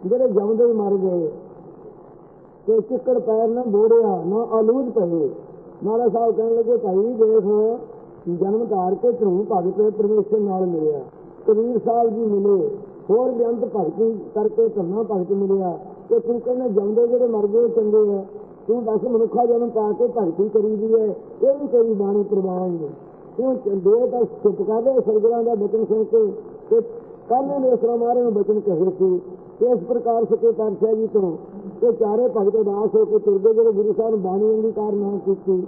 ਜਿਹੜੇ ਜੰਮਦੇ ਹੀ ਮਰ ਗਏ ਤੇ ਚਿੱਕੜ ਪੈਰ ਨਾ ਬੋੜਿਆ ਨਾ ਆਲੂਦ ਪਏ ਮਹਾਰਾਜ ਸਾਹਿਬ ਕਹਿਣ ਲੱਗੇ, ਭਾਈ ਦੇਖ, ਜਨਮ ਧਾਰ ਕੇ ਧਰੂ ਭਗਤ ਪਰਮੇਸ਼ਰ ਨਾਲ ਮਿਲਿਆ। ਕਬੀਰ ਸਾਹਿਬ ਜੀ ਮਿਲੇ, ਹੋਰ ਬੇਅੰਤ ਭਗਤੀ ਕਰਕੇ ਧਰਨਾ ਭਗਤ ਮਿਲਿਆ। ਤੇ ਤੂੰ ਕਹਿੰਦਾ ਜੰਮਦੇ ਜਿਹੜੇ ਮਰ ਗਏ ਚੰਗੇ ਆ। ਤੂੰ ਦੱਸ ਮਨੁੱਖਾ ਜਨਮ ਪਾ ਕੇ ਭਗਤੀ ਕਰੀਦੀ ਹੈ ਇਹ ਵੀ ਤੇਰੀ ਬਾਣੀ ਪ੍ਰਵਾਨ ਨਹੀਂ ਤੂੰ ਦੇ ਤਾਂ ਚੁੱਪ ਕਰ ਦੇ ਸਰਗੁਰਾਂ ਦਾ ਬਚਨ ਸੁਣ ਕੇ ਤੇ ਕੱਲ੍ਹ ਨੇ ਇਸ ਮਾਰੇ ਨੂੰ ਬਚਨ ਕਹੇ ਸੀ ਇਸ ਪ੍ਰਕਾਰ ਸਕੇ ਪਾਤਸ਼ਾਹ ਜੀ ਤੋਂ ਇਹ ਚਾਰੇ ਭਗਤ ਉਦਾਸ ਹੋ ਕੇ ਤੁਰਦੇ, ਜਿਹੜੇ ਗੁਰੂ ਸਾਹਿਬ ਨੇ ਬਾਣੀ ਅੰਗੀਕਾਰ ਨਾ ਕੀਤੀ।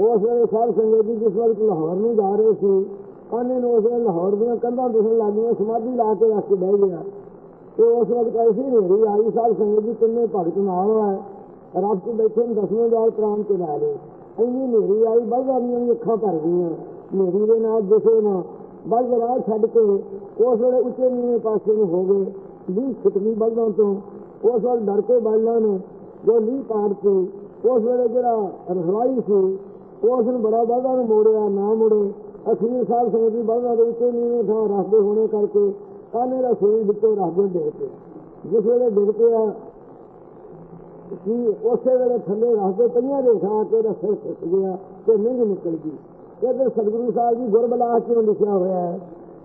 ਉਸ ਵੇਲੇ ਸਾਧ ਸੰਗਤ ਜੀ ਜਿਸ ਵਕਤ ਲਾਹੌਰ ਨੂੰ ਜਾ ਰਹੇ ਸੀ ਕਾਨੇ ਨੂੰ ਉਸ ਵੇਲੇ ਲਾਹੌਰ ਦੀਆਂ ਕੰਧਾਂ ਦਿਸਣ ਲੱਗੀਆਂ ਸਮਾਧੀ ਲਾ ਕੇ ਰੱਖ ਕੇ ਬਹਿ ਗਿਆ। ਤੇ ਉਸ ਵਕਤ ਐਸੀ ਹਨੇਰੀ ਆਈ, ਸਾਧ ਸੰਗਤ ਜੀ ਕਿੰਨੇ ਭਗਤ ਨਾਲ ਹੈ ਰੱਬ ਤੋਂ ਬੈਠੇ ਨੂੰ, ਦਸਵੇਂ ਦਾਲ ਪ੍ਰਾਣ ਤੇ ਲਾ ਲਏ। ਇੰਨੀ ਹਨੇਰੀ ਆਈ ਬਲਦਾਂ ਦੀਆਂ ਅੱਖਾਂ ਭਰ ਗਈਆਂ। ਹਨੇਰੀ ਦੇ ਨਾਲ ਦਿਸੇ ਨਾ। ਬਲਦ ਰਾਹ ਛੱਡ ਕੇ ਉਸ ਵੇਲੇ ਉੱਚੇ ਨੀਵੇਂ ਪਾਸੇ ਨੂੰ ਹੋ ਗਏ। ਵੀ ਛੁਟਵੀਂ ਬਲਦਾਂ ਤੋਂ। ਉਸ ਵੇਲੇ ਡਰ ਕੇ ਬਲਦਾਂ ਨੂੰ। ਜੋ ਲੀਹ ਪਾੜਤੀ ਉਸ ਵੇਲੇ ਜਿਹੜਾ ਰਖਵਾਈ ਸੀ, ਉਸ ਨੂੰ ਬੜਾ ਬਲਦਾਂ ਨੂੰ ਮੋੜਿਆ, ਨਾ ਮੁੜੇ। ਅਖੀਰ ਸਾਹਿਬ ਸੰਗਤ ਦੀ ਬਲਦਾਂ ਦੇ ਉੱਤੇ ਨੀਵੇਂ ਥਾਂ ਰੱਖਦੇ ਹੋਣੇ ਕਰਕੇ ਕਾਨੇ ਦਾ ਸਰੀਰ ਵਿੱਚੋਂ ਰੱਖਦੇ ਡਿੱਗ ਕੇ ਜਿਸ ਵੇਲੇ ਡਿੱਗ ਪਿਆ ਕਿ ਉਸੇ ਵੇਲੇ ਥੱਲੇ ਰੱਖਦੇ ਪਈਆਂ ਦੇ ਥਾਂ ਤੇ ਉਹਦਾ ਸਿਰ ਫਸ ਗਿਆ ਤੇ ਨਿੰਗ ਨਿਕਲ ਗਈ। ਇਹਦੇ ਸਤਿਗੁਰੂ ਸਾਹਿਬ ਜੀ ਗੁਰਬਲਾਸ ਚ ਲਿਖਿਆ ਹੋਇਆ ਹੈ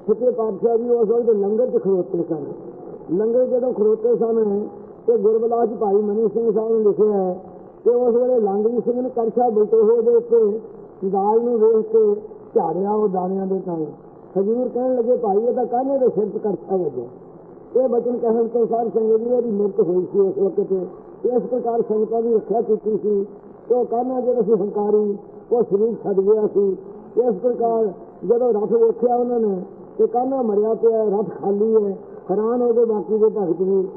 ਸੱਚੇ ਪਾਤਸ਼ਾਹ ਜੀ ਉਸ ਵੇਲੇ ਲੰਗਰ ਚ ਖੜੋਤੇ ਸਨ। ਲੰਗਰ ਜਦੋਂ ਖੜੋਤੇ ਸਨ, ਤੇ ਗੁਰਬਲਾਸ ਚ ਭਾਈ ਮਨੀ ਸਿੰਘ ਸਾਹਿਬ ਨੇ ਲਿਖਿਆ ਹੈ ਕਿ ਉਸ ਵੇਲੇ ਲੰਗਰੀ ਸਿੰਘ ਨੇ ਕਰਸ਼ਾ ਬੁਲਟੇ ਹੋਏ ਦੇ ਉੱਤੇ ਦਾਲ ਨੂੰ ਵੇਖ ਕੇ ਝਾੜਿਆ ਉਹ ਦਾਣਿਆਂ ਦੇ ਤਾਂ ਹਜੂਰ ਕਹਿਣ ਲੱਗੇ, ਭਾਈ, ਇਹ ਤਾਂ ਕਾਹਨੇ ਦੇ ਸਿਰ ਤੇ ਕਰਸ਼ਾ ਵੱਜਿਆ ਇਹ ਬਚਨ ਕਹਿਣ ਤੋਂ ਸਾਰੀ ਸੰਗਤ ਦੀ ਦੀ ਮਰਤ ਹੋਈ ਸੀ ਉਸ ਵਕਤ ਇਸ ਪ੍ਰਕਾਰ ਸੰਗਤਾਂ ਦੀ ਰੱਖਿਆ ਕੀਤੀ ਸੀ। ਉਹ ਕਾਨਾ ਜਿਹੜਾ ਸੀ ਹੰਕਾਰੀ, ਉਹ ਸਰੀਰ ਛੱਡ ਗਿਆ ਸੀ। ਇਸ ਪ੍ਰਕਾਰ ਜਦੋਂ ਰੱਥ ਵੇਖਿਆ ਉਹਨਾਂ ਨੇ ਤੇ ਕਾਨਾ ਮਰਿਆ ਪਿਆ, ਰੱਥ ਖਾਲੀ ਹੈ, ਹੈਰਾਨ ਹੋ ਗਏ ਬਾਕੀ ਦੇ ਭਗਤ ਵੀ।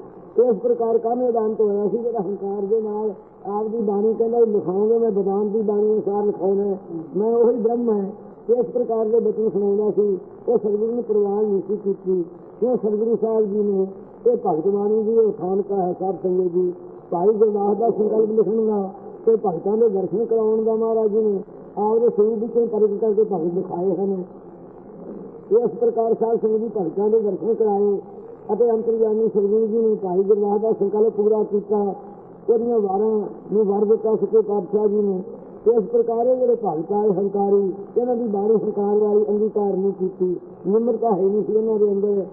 ਇਸ ਪ੍ਰਕਾਰ ਕਾਮੇ ਦਾ ਅੰਤ ਹੋਇਆ ਸੀ ਜਿਹੜਾ ਹੰਕਾਰ ਦੇ ਨਾਲ ਆਪ ਦੀ ਬਾਣੀ ਕਹਿੰਦਾ ਵੀ ਮੈਂ ਬਦਾਨ ਦੀ ਬਾਣੀ ਅਨੁਸਾਰ ਲਿਖਾਉਣਾ ਮੈਂ ਉਹੀ ਬ੍ਰਹਮ ਹੈ। ਇਸ ਪ੍ਰਕਾਰ ਦੇ ਬਚਨ ਸੁਣਾਉਂਦਾ ਸੀ। ਉਹ ਸਤਿਗੁਰੂ ਨੇ ਪ੍ਰਵਾਨ ਨਹੀਂ ਸੀ ਕੀਤੀ। ਕਿਉਂ? ਸਤਿਗੁਰੂ ਸਾਹਿਬ ਜੀ ਨੇ ਇਹ ਭਗਤ ਬਾਣੀ ਦੀ ਇਹ ਖਾਨਕਾ ਹੈ ਸਾਧ ਸੰਗਤ ਜੀ। ਭਾਈ ਗੁਰਦਾਸ ਦਾ ਸੰਕਲਪ ਲਿਖਣ ਦਾ ਤੇ ਭਗਤਾਂ ਦੇ ਦਰਸ਼ਨ ਕਰਾਉਣ ਦਾ ਮਹਾਰਾਜ ਜੀ ਨੇ ਆਪਦੇ ਸਰੀਰ ਵਿੱਚੋਂ ਪ੍ਰਗਟ ਕਰਕੇ ਭਗਤ ਦਿਖਾਏ ਹਨ। ਇਸ ਪ੍ਰਕਾਰ ਸਾਧ ਸੰਗਤ ਜੀ ਭਗਤਾਂ ਦੇ ਦਰਸ਼ਨ ਕਰਾਏ ਅਤੇ ਅੰਤਰਯਾਮੀ ਸਤਿਗੁਰੂ ਜੀ ਨੇ ਭਾਈ ਗੁਰਦਾਸ ਦਾ ਸੰਕਲਪ ਪੂਰਾ ਕੀਤਾ। ਉਹਦੀਆਂ ਵਾਰਾਂ ਨੂੰ ਵਰ ਦਿੱਤਾ ਸਕੇ ਪਾਤਸ਼ਾਹ ਜੀ ਨੇ। ਇਸ ਪ੍ਰਕਾਰ ਇਹ ਜਿਹੜੇ ਭਗਤ ਆਏ ਹੰਕਾਰੀ, ਇਹਨਾਂ ਦੀ ਬਾਣੀ ਹੰਕਾਰ ਵਾਲੀ ਅੰਗੀਕਾਰ ਨਹੀਂ ਕੀਤੀ। ਨਿਮਰਤਾ ਹੈ ਨਹੀਂ ਸੀ ਇਹਨਾਂ ਦੇ ਅੰਦਰ।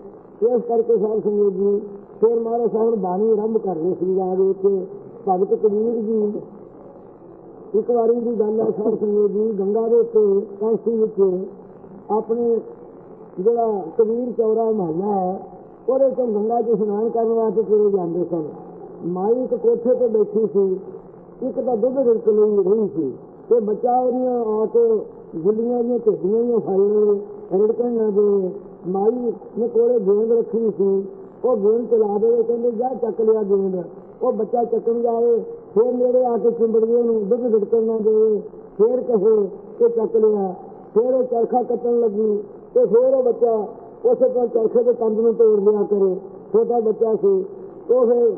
ਇਸ ਕਰਕੇ ਸਾਧ ਸੰਗਤ ਜੀ ਫਿਰ ਮਹਾਰਾਜ ਸਾਹਿਬ ਬਾਣੀ ਆਰੰਭ ਕਰ ਰਹੇ ਸੀ ਰਾਜ ਵਿੱਚ ਭਗਤ ਕਬੀਰ ਜੀ। ਇੱਕ ਵਾਰੀ ਦੀ ਗੱਲ ਹੈ ਸਾਧ ਸੰਗਤ ਜੀ, ਗੰਗਾ ਦੇ ਉੱਤੇ, ਕਾਂਸੀ ਵਿੱਚ ਆਪਣੇ ਜਿਹੜਾ ਕਬੀਰ ਚੌਰਾ ਮਹੱਲਾ ਹੈ, ਉਹਦੇ ਤੋਂ ਗੰਗਾ 'ਚ ਇਸ਼ਨਾਨ ਕਰਨ ਵਾਸਤੇ ਤੁਰੇ ਜਾਂਦੇ ਸਨ। ਮਾਈ ਇੱਕ ਕੋਠੇ ਤੇ ਬੈਠੀ ਸੀ, ਇੱਕ ਤਾਂ ਦੁੱਧ ਰਿੜਕ ਲਈ ਰਹੀ ਸੀ ਤੇ ਬੱਚਾ ਉਹਦੀਆਂ ਆ ਗੁੱਲੀਆਂ ਦੀਆਂ ਢੇਡੀਆਂ ਹੀ ਫੜ ਲਏ ਰਿੜਕਣ ਨਾ ਦੇ। ਮਾਈ ਨੇ ਕੋਲੇ ਗੇਂਦ ਰੱਖੀ ਸੀ। ਉਹ ਗੇਂਦ ਚਲਾ ਦੇਵੇ ਕਹਿੰਦੇ, ਜਾ ਚੱਕ ਲਿਆ ਗੇਂਦ ਉਹ ਬੱਚਾ ਚੱਕਣ ਜਾਵੇ ਫਿਰ ਨੇੜੇ ਆ ਕੇ ਚਿੰਬੜ ਗਏ ਉਹਨੂੰ ਦੁੱਧ ਰਿੜਕਣ ਨਾ ਦੇਵੇ। ਫਿਰ ਕਹੇ ਕਿ ਚੱਕ ਲਿਆ। ਫਿਰ ਉਹ ਚਰਖਾ ਕੱਟਣ ਲੱਗੀ ਤੇ ਫਿਰ ਉਹ ਬੱਚਾ ਉਸੇ ਤਰ੍ਹਾਂ ਚਰਖੇ ਦੇ ਕੰਦ ਨੂੰ ਤੋੜ ਲਿਆ ਕਰੇ। ਛੋਟਾ ਬੱਚਾ ਸੀ। ਉਹ ਫਿਰ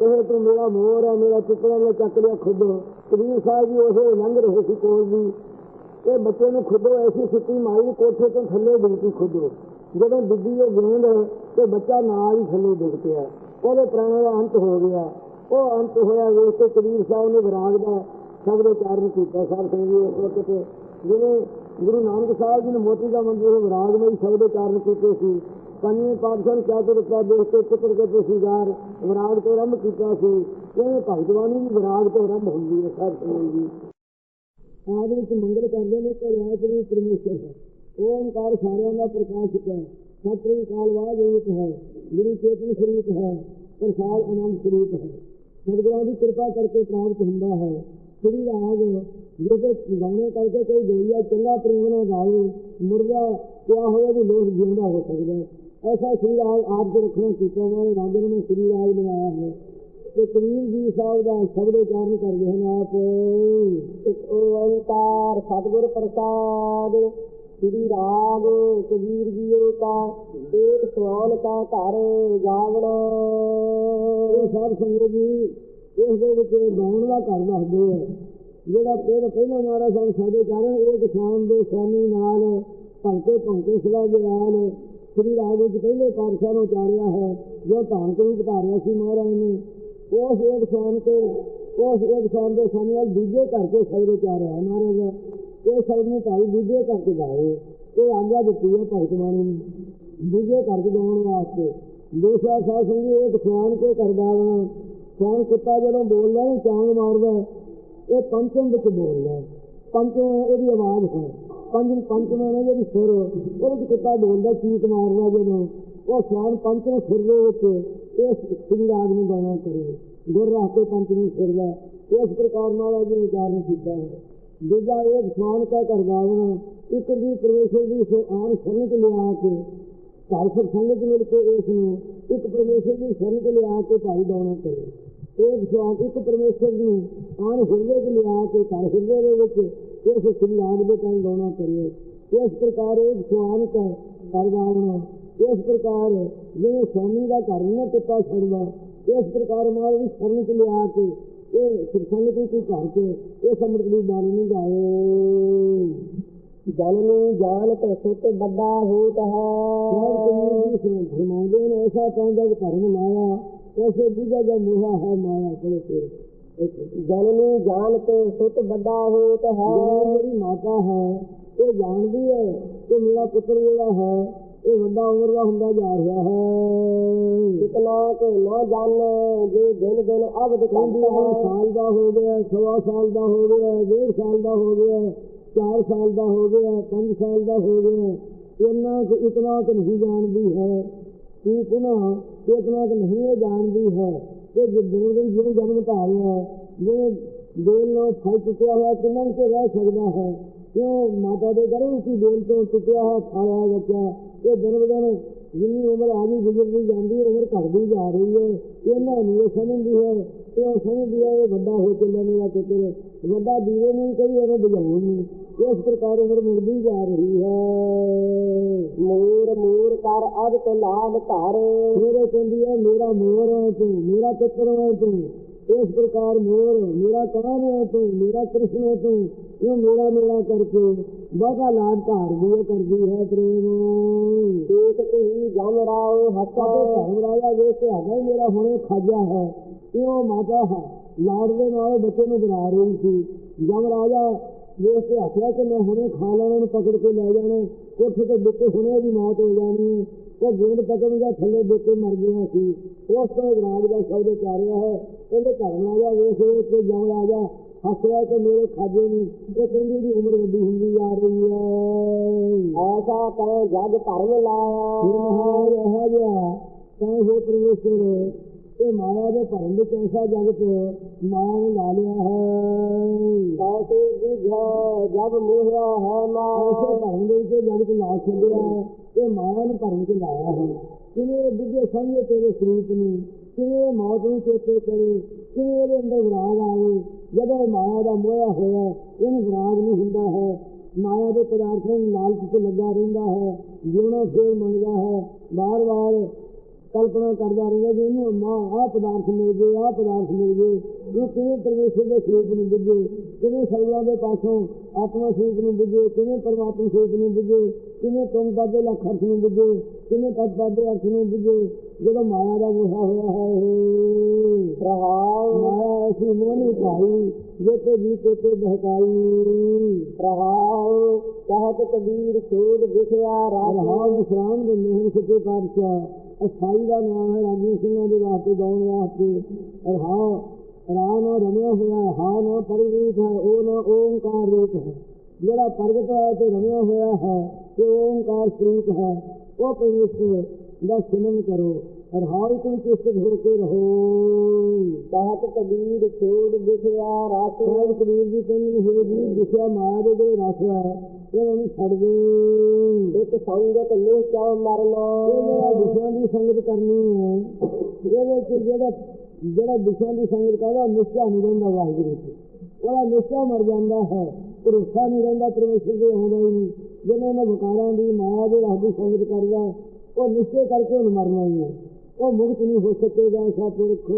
ਕਹੇ, ਤੂੰ ਮੇਰਾ ਮੋਰ ਹੈ ਮੇਰਾ ਟੁਕੜਾ ਨੇ ਚੱਕ ਲਿਆ ਖੁਦ। ਕਬੀਰ ਸਾਹਿਬ ਜੀ ਉਹ ਲੰਘ ਰਹੇ ਸੀ ਕੋਲ ਦੀ ਇਹ ਬੱਚੇ ਨੂੰ ਖੁਦੋ ਐਸੀ ਸਿੱਟੀ ਮਾਰੀ ਕੋਠੇ ਤੋਂ ਥੱਲੇ ਡਿੱਗੀ ਖੁਦੋ। ਜਦੋਂ ਡਿੱਗੀ ਉਹ ਗੇਂਦ ਤੇ ਬੱਚਾ ਨਾਲ ਹੀ ਥੱਲੇ ਡਿੱਗ ਪਿਆ। ਉਹਦੇ ਪ੍ਰਾਣਾਂ ਦਾ ਅੰਤ ਹੋ ਗਿਆ। ਉਹ ਅੰਤ ਹੋਇਆ ਵੇਖ ਕੇ ਕਬੀਰ ਸਾਹਿਬ ਨੇ ਵਿਰਾਗ ਦਾ ਸ਼ਬਦ ਉਚਾਰਨ ਕੀਤਾ। ਸਾਹਿਬ ਸਿੰਘ ਜੀ ਉਸ ਵਕਤ ਜਿਵੇਂ ਗੁਰੂ ਨਾਨਕ ਸਾਹਿਬ ਜੀ ਨੇ ਮੋਤੀ ਦਾ ਮੰਦਰ ਵਿਰਾਗਮਈ ਸ਼ਬਦ ਉਚਾਰਨ ਕੀਤੇ ਸੀ। ਪੰਜਵੇਂ ਪਾਤਸ਼ਾਹ ਨੇ ਕਿਹਾ ਤੇ ਰੁਪਾ ਦੇਖ ਕੇ ਪੁੱਤਰ ਕੇ ਤੁਸੀਦਾਰ ਵਿਰਾਗ ਤੋਂ ਆਰੰਭ ਕੀਤਾ ਸੀ। ਇਹ ਭਗਤਵਾਨੀ ਵੀ ਵਿਰਾਗ ਤੋਂ ਆਰੰਭ ਹੁੰਦੀ ਹੈ ਸਾਹਿਬ ਸਿੰਘ ਜੀ। ਆਦ ਵਿੱਚ ਮੰਗਲ ਕਰਦੇ ਨੇ ਕਿ ਰਾਤ ਨੂੰ। ਪਰਮੇਸ਼ਰ ਹੈ ਓਮਕਾਰ ਸਾਰਿਆਂ ਦਾ ਪ੍ਰਕਾਸ਼ਕ ਹੈ ਸਤਿ ਕਾਲਵਾਦ ਰੂਪ ਹੈ, ਗੁਰੂ ਚੇਤਨ ਸਰੂਪ ਹੈ, ਪ੍ਰਸਾਦ ਆਨੰਦ ਸਰੂਪ ਹੈ। ਸਤਿਗੁਰਾਂ ਦੀ ਕਿਰਪਾ ਕਰਕੇ ਪ੍ਰਾਪਤ ਹੁੰਦਾ ਹੈ। ਸ੍ਰੀ ਰਾਗ ਜਿਹਦੇ ਗਾਣੇ ਕਰਕੇ ਕੋਈ ਗੋਈਆ ਚੰਗਾ ਪ੍ਰੇਮ ਨਾਲ ਗਾਵੇ ਮੁਰਦਾ ਕਿਆ ਹੋਇਆ ਵੀ ਲੋਕ ਜਿਉਂਦਾ ਹੋ ਸਕਦਾ ਹੈ। ਐਸਾ ਸ੍ਰੀ ਰਾਗ ਆਪ ਦੇ ਰੱਖਣਾ ਕੀਤਾ ਹੋਇਆ ਰਾਜਨ ਨੇ ਸ੍ਰੀ ਰਾਗ ਬਣਾਇਆ ਹੈ। ਤੇ ਕਬੀਰ ਜੀ ਸਾਹਿਬ ਦਾ ਸ਼ਬਦ ਉਚਾਰਨ ਕਰਦੇ ਹਨ, ਆਪ ਇੱਕ ਓੰਕਾਰ ਸਤਿਗੁਰ ਪ੍ਰਸਾਦ ਸ੍ਰੀ ਰਾਗ ਕਬੀਰ ਜੀ ਕਾ ਇੱਕ ਸਵਾਲ ਕਾ ਘਰ ਜਾਵਣਾ ਇਹ ਸਭ ਸੰਗਤ ਜੀ, ਇਸ ਦੇ ਵਿੱਚ ਗਾਉਣ ਦਾ ਘਰ ਦੱਸਦੇ ਆ। ਜਿਹੜਾ ਪਹਿਲਾ ਪਹਿਲਾਂ ਨਾਰਾ ਸਾਹਿਬ ਸਾਡੇ ਕਾਰਨ ਇਹ ਕਿਸਾਨ ਦੇ ਸਵਾਮੀ ਨਾਲ ਭੰਕੇ ਭੰਕੇ ਸਵਾ ਜਲਾਲ ਸ੍ਰੀ ਰਾਗ ਵਿੱਚ ਪਹਿਲੇ ਪਾਤਸ਼ਾਹ ਨੂੰ ਉਚਾਰਿਆ ਹੈ। ਜੋ ਧਾਨ ਕੇ ਰੂਪ ਧਾਰਿਆ ਸੀ ਮਹਾਰਾਜ ਨੇ, ਉਸ ਇੱਕ ਸ਼ਾਨ ਤੇ, ਉਸ ਇੱਕ ਸ਼ਾਨ ਦੇ ਸਾਹਮਣੇ ਨਾਲ ਦੂਜੇ ਘਰ ਕੇ ਸ਼ਬਦ ਉਚਾਰਿਆ ਹੈ ਮਹਾਰਾਜ। ਇਹ ਸਭ ਨੂੰ ਭਾਈ ਦੂਜੇ ਕਰਕੇ ਕੇ ਗਾਏ ਇਹ ਆਗਿਆ ਦਿੱਤੀ ਹੈ ਭਗਤ ਬਾਣੀ। ਨੂੰ ਦੂਜੇ ਘਰ ਕੇ ਗਾਉਣ ਵਾਸਤੇ ਦੂਸਰਾ ਸਾਧ ਸੰਗੀ ਇਹ ਸ਼ਾਨ ਕੇ ਕਰਦਾ ਵਾ। ਸ਼ਾਨ ਕੁੱਤਾ ਜਦੋਂ ਬੋਲਦਾ ਨਾ ਚਾਂਗ ਮਾਰਦਾ, ਇਹ ਪੰਚਮ ਵਿੱਚ ਬੋਲਦਾ ਪੰਚਮ ਇਹਦੀ ਆਵਾਜ਼ ਹੈ। ਪੰਜ ਪੰਚਮ ਨੇ ਜਿਹੜੀ ਸੁਰ, ਉਹਦੇ ਵਿੱਚ ਕੁੱਤਾ ਬੋਲਦਾ ਚੀਕ ਮਾਰਦਾ ਜਦੋਂ। ਉਹ ਸ਼ਾਨ ਪੰਚਮ ਸੁਰ ਦੇ ਵਿੱਚ ਇਹ ਸ੍ਰੀ ਰਾਗ ਨੂੰ ਗਾਣਾ ਕਰੇ। ਗੁਰ ਰੱਖ ਕੇ ਪੰਚਮ ਸੁਰ ਦਾ। ਇਸ ਪ੍ਰਕਾਰ ਨਾਲ ਜੀ ਉਚਾਰਨ ਕੀਤਾ ਹੈ। ਦੂਜਾ ਇਹ ਸ਼ਾਨ ਕਾ ਕਰਦਾ ਇੱਕ ਦੀ ਪਰਮੇਸ਼ਰ ਦੀ ਸੋ ਆਨ ਸ਼ਰਨ ਤੇ ਲਿਆ ਕੇ ਘਰ ਸਭ ਸੰਗਤ ਮਿਲ ਕੇ ਇਸ ਨੂੰ ਇੱਕ ਪਰਮੇਸ਼ਰ ਦੀ ਸ਼ਰਨ ਤੇ ਲਿਆ ਕੇ ਭਾਈ ਗਾਉਣਾ ਕਰੇ ਇਹ ਸ਼ਾਨ ਇੱਕ ਪਰਮੇਸ਼ਰ ਨੂੰ ਆਨ ਹਿਰਦੇ ਚ ਲਿਆ ਕੇ ਘਰ ਹਿਰਦੇ ਦੇ ਵਿੱਚ ਇਸ ਸਿਲਾਗ ਦੇ ਕਾਲ ਗਾਉਣਾ ਕਰੇ ਇਸ ਪ੍ਰਕਾਰ ਇਹ ਸ਼ਾਨ ਕਾ ਕਰ ਇਸ ਪ੍ਰਕਾਰ ਜਿਵੇਂ ਸਵਾਮੀ ਦਾ ਘਰ ਨਾ ਕੁੱਤਾ ਛੱਡਦਾ, ਇਸ ਪ੍ਰਕਾਰ ਮਾਰ ਵੀ ਸ਼ਰਨ ਚ ਲਿਆ ਕੇ ਇਹ ਸਿਰਸੰਗ ਤੇ ਕੋਈ ਘਰ ਕੇ ਇਹ ਸਮਰਤ ਦੀ ਬਾਣੀ ਨਹੀਂ ਗਾਏ ਜਲ ਨੂੰ ਜਾਲ ਤੇ ਸੁਤ ਵੱਡਾ ਹੋਤ ਹੈ। ਇਸ ਨੂੰ ਧਰਮਾਉਂਦੇ ਨੇ ਐਸਾ ਕਹਿੰਦਾ ਕਿ ਧਰਮ ਲਾਇਆ ਐਸੇ ਦੂਜਾ ਦਾ ਮੋਹਾ ਹੈ ਮਾਇਆ ਕੋਲੇ ਤੇ ਜਲ ਨੂੰ ਜਾਲ ਤੇ ਸੁਤ ਵੱਡਾ ਹੋਤ ਹੈ। ਮੇਰੀ ਮਾਤਾ ਹੈ ਇਹ ਜਾਣਦੀ ਹੈ ਕਿ ਮੇਰਾ ਪੁੱਤਰ ਜਿਹੜਾ ਹੈ ਇਹ ਵੱਡਾ ਉਮਰ ਦਾ ਹੁੰਦਾ ਜਾ ਰਿਹਾ ਹੈ। ਇਤਨਾ ਕਿ ਨਾ ਜਾਣੇ ਜੇ ਦਿਨ ਦਿਨ ਅਵਧ ਕਹਿੰਦੀ ਹੈ। ਸਾਲ ਦਾ ਹੋ ਗਿਆ ਸਵਾ ਸਾਲ ਦਾ ਹੋ ਗਿਆ ਡੇਢ ਸਾਲ ਦਾ ਹੋ ਗਿਆ ਚਾਰ ਸਾਲ ਦਾ ਹੋ ਗਿਆ ਪੰਜ ਸਾਲ ਦਾ ਹੋ ਗਿਆ। ਇੰਨਾ ਕਿ ਇਤਨਾ ਕਿ ਨਹੀਂ ਜਾਣਦੀ ਹੈ। ਕਿ ਪੁਨः ਇਤਨਾ ਕਿ ਨਹੀਂ ਜਾਣਦੀ ਹੈ। ਕਿ ਜੇ ਦਿਨ ਦਿਨ ਜਿਵੇਂ ਜਨਮ ਧਾਰਿਆ ਹੈ ਜਿਵੇਂ ਦੇਲ ਨੂੰ ਫਲ ਚੁੱਕਿਆ ਹੋਇਆ ਕਿੰਨਾ ਕੁ ਰਹਿ ਸਕਦਾ ਹੈ? ਕਿਉਂ ਮਾਤਾ ਦੇ ਗਰਭ ਵਿੱਚ ਦੇਲ ਤੋਂ ਚੁੱਕਿਆ ਹੋਇਆ ਫਲ ਹੈ ਬੱਚਾ ਇਹ ਦਿਨ ਦਿਨ ਜਿੰਨੀ ਉਮਰ ਆ ਗਈ ਗੁਜ਼ਰਦੀ ਜਾਂਦੀ ਹੈ ਉਮਰ ਘਟਦੀ ਜਾ ਰਹੀ ਹੈ। ਇਹਨਾਂ ਨੂੰ ਇਹ ਸਮਝਦੀ ਹੈ ਕਿ ਉਹ ਸਮਝਦੀ ਹੈ ਇਹ ਵੱਡਾ ਹੋ ਚੱਲਿਆ ਮੇਰਾ ਪੁੱਤਰ ਵੱਡਾ ਦੀਵੇ ਨੂੰ ਕਦੀ ਉਹਨੇ ਬੁਝਾਉਣ ਨਹੀਂ। ਇਸ ਪ੍ਰਕਾਰ ਉਮਰ ਮੁੜਦੀ ਜਾ ਰਹੀ ਹੈ। ਮੂਰ ਮੂਰ ਕਰ ਅਬ ਤੇ ਲਾਭ ਧਾਰ ਮੇਰੇ ਕਹਿੰਦੀ ਹੈ ਮੇਰਾ ਮੋਰ ਹੈ ਤੂੰ ਮੇਰਾ ਪੁੱਤਰ ਹੈ ਤੂੰ। ਇਸ ਪ੍ਰਕਾਰ ਮੋਰ ਮੇਰਾ ਕਾਮ ਹੈ ਤੂੰ ਮੇਰਾ ਕ੍ਰਿਸ਼ਨ ਹੈ ਤੂੰ ਇਹ ਮੇਰਾ ਮੇਰਾ ਕਰਕੇ ਬਹੁਤਾ ਲਾਭ ਧਾਰਦੀ ਹੈ ਕਰਦੀ ਹੈ ਪ੍ਰੇਮ ਇੱਕ ਹੀ ਜਮ ਰਾਓ ਹੱਸਾ ਧਰਮ ਰਾਜਾ ਵੇਖ ਕੇ ਹੈਗਾ ਹੀ ਮੇਰਾ ਹੁਣੇ ਖਾਜਾ ਹੈ ਇਹ ਉਹ ਮਾਤਾ ਹੈ ਲਾੜ ਦੇ ਨਾਲ ਬੱਚੇ ਨੂੰ ਬਣਾ ਰਹੀ ਸੀ। ਜਮ ਰਾਜਾ ਵੇਖ ਕੇ ਹੱਸਿਆ ਕਿ ਮੈਂ ਹੁਣੇ ਖਾ ਲੈਣਾ ਨੂੰ ਪਕੜ ਕੇ ਲੈ ਜਾਣਾ ਕੋਠੇ ਤੇ ਬਿੱਕੇ ਹੁਣੇ ਦੀ ਮੌਤ ਹੋ ਜਾਣੀ ਹੈ। ਉਹ ਜਿੰਦ ਪਕੜੂਗਾ ਥੱਲੇ ਬਿੱਕੇ ਮਰ ਗਿਆ ਸੀ। ਉਸ ਤੋਂ ਰਾਜ ਦਾ ਸ਼ਬਦ ਚਾਰਿਆ ਹੈ। ਇਹਦੇ ਧਰਮ ਰਾਜਾ ਵੇਖ ਵੇਖ ਕੇ ਜਮ ਰਾਜਾ ਹੱਸਿਆ ਕਿ ਮੇਰੇ ਖਾਜੇ ਨੂੰ। ਇਹ ਕਹਿੰਦੀ ਦੀ ਉਮਰ ਵੱਡੀ ਹੁੰਦੀ ਜਾ ਰਹੀ ਹੈ। ਐਸਾ ਤੈ ਜਗ ਧਰਮ ਲਾਇਆ। ਮਹਾਰਾਜ ਇਹ ਜਿਹਾ ਤੈਂ ਹੋ ਪ੍ਰਵੇਸ਼ਰ ਇਹ ਮਾਇਆ ਦੇ ਭਰਮ ਵਿੱਚ ਐਸਾ ਜਗਤ ਮਾਇਆ ਨੇ ਲਾ ਲਿਆ ਹੈ। ਐਸੇ ਵਿਝੈ ਜਬ ਮੋਹਿਆ ਹੈ ਐਸੇ ਮਾਇਆ ਭਰਮ ਦੇ ਵਿੱਚ ਜਗਤ ਲਾ ਛੱਡਿਆ ਹੈ। ਇਹ ਮਾਇਆ ਨੂੰ ਭਰਮ ਚ ਲਾਇਆ ਹੈ ਕਿਵੇਂ ਬੁੱਝੇ ਸਮਝੇ ਤੇਰੇ ਸਰੂਪ ਨੂੰ, ਕਿਵੇਂ ਮੌਤ ਨੂੰ ਚੇਤੇ ਕਰੇ, ਕਿਵੇਂ ਇਹਦੇ ਅੰਦਰ ਵਿਰਾਗ ਆਵੇ, ਜਦੋਂ ਇਹ ਮਾਇਆ ਦਾ ਮੋਇਆ ਹੋਇਆ, ਇਹਨੂੰ ਵਿਰਾਗ ਨਹੀਂ ਹੁੰਦਾ ਹੈ। ਮਾਇਆ ਦੇ ਪਦਾਰਥਾਂ ਨੂੰ ਲਾਲਚ ਚ ਲੱਗਾ ਰਹਿੰਦਾ ਹੈ, ਜਿਉਣਾ ਫੇਰ ਮੰਗਦਾ ਹੈ। ਬਾਰ-ਬਾਰ ਕਲਪਨਾ ਕਰਦਾ ਰਹਿੰਦਾ ਵੀ ਇਹਨੂੰ ਮਾਂ ਆਹ ਪਦਾਰਥ ਮਿਲ ਗਏ ਆਹ ਪਦਾਰਥ ਮਿਲ ਗਏ ਇਹ ਕਿਵੇਂ ਪਰਮੇਸ਼ਰ ਦੇ ਸਰੂਪ ਨੂੰ ਬੁੱਝੇ ਕਿਵੇਂ ਸਰਵਾਂ ਦੇ ਪਾਸੋਂ ਆਤਮਾ ਸਰੂਪ ਨੂੰ ਬੁੱਝੇ ਕਿਵੇਂ ਪਰਮਾਤਮਾ ਸਰੂਪ ਨੂੰ ਬੁੱਝੇ ਕਿਵੇਂ ਤੁਮ ਪਾਦੇ ਲੱਖ ਅਰਥ ਨੂੰ ਬੁੱਝੇ ਕਿਵੇਂ ਤਤ ਪਾਦੇ ਅਰਥ ਨੂੰ ਬੁੱਝੇ ਜਦੋਂ ਮਾਇਆ ਦਾ ਮੋਹਾ ਹੋਇਆ ਹੈ ਮਾਇਆ ਐਸੀ ਮੋਹਣੀ ਭਾਈ ਜੋ ਤੇ ਜੀ ਤੇ ਤੇ ਬਹਕਾਈ। ਰਹਾਉ ਕਹਿਤ ਕਬੀਰ ਛੋੜ ਦਿਖਿਆ ਰਹਾਉ ਵਿਸ਼ਰਾਮ ਦੇ ਮਹਿਲ ਸੱਚੇ ਪਾਤਸ਼ਾਹ ਅਸਾਈ ਦਾ ਨਾਮ ਹੈ ਰਾਜੀ ਸਿੰਘਾਂ ਦੇ ਵਾਸਤੇ ਗਾਉਣ ਵਾਸਤੇ। ਰਹਾਉ ਰਾਮ ਨਾਲ ਰਮਿਆ ਹੋਇਆ ਹੈ, ਹਾਂ ਨਾ ਪਰਵੀਤ ਹੈ ਉਹ ਨਾ ਓੰਕਾਰ ਰੂਪ ਹੈ। ਜਿਹੜਾ ਪ੍ਰਗਟ ਹੋਇਆ ਤੇ ਰਮਿਆ ਹੋਇਆ ਹੈ ਤੇ ਓੰਕਾਰ ਸਰੂਪ ਹੈ। ਉਹ ਪਰਮੇਸ਼ਰ ਦਾ ਸਿਮਰਨ ਕਰੋ। ਰਹਾਉ ਤੁਮ ਚਿਸਤ ਹੋ ਕੇ ਰਹੋ। ਕਹਿਤ ਕਬੀਰ ਛੋੜ ਦਿਖਿਆ ਰਾਜ ਸਾਹਿਬ ਕਬੀਰ ਜੀ ਕਹਿੰਦੇ ਹੋ ਜੀ ਦਿਸ਼ਾ ਮਾਇਆ ਦੇ ਹੈ ਇਹਨਾਂ ਨੂੰ ਛੱਡ ਦੇ। ਇੱਕ ਸੰਗਤ ਲੈ ਚਾਉ ਮਰਨਾ। ਇਹ ਜਿਹੜਾ ਦਿਸ਼ਾ ਦੀ ਸੰਗਤ ਕਰਨੀ ਹੈ ਇਹਦੇ ਚ ਜਿਹੜਾ ਜਿਹੜਾ ਦਿਸ਼ਾ ਦੀ ਸੰਗਤ ਕਰਦਾ ਨਿਸ਼ਚਾ ਨਹੀਂ ਰਹਿੰਦਾ ਵਾਹਿਗੁਰੂ ਤੇ। ਉਹਦਾ ਨਿਸ਼ਚਾ ਮਰ ਜਾਂਦਾ ਹੈ ਭਰੋਸਾ ਨਹੀਂ ਰਹਿੰਦਾ ਪਰਮੇਸ਼ਰ ਦੇ ਆਉਂਦਾ ਹੀ ਨਹੀਂ। ਜਿਹਨੇ ਇਹਨਾਂ ਵਿਕਾਰਾਂ ਦੀ ਮਾਇਆ ਦੇ ਰਸ ਦੀ ਸੰਗਤ ਕਰਦਾ ਉਹ ਨਿਸ਼ਚੇ ਕਰਕੇ ਉਹਨੂੰ ਮਰਨਾ ਹੀ ਹੈ। ਉਹ ਮੁਕਤ ਨਹੀਂ ਹੋ ਸਕੇਗਾ ਐਸਾ ਪੁਰਖ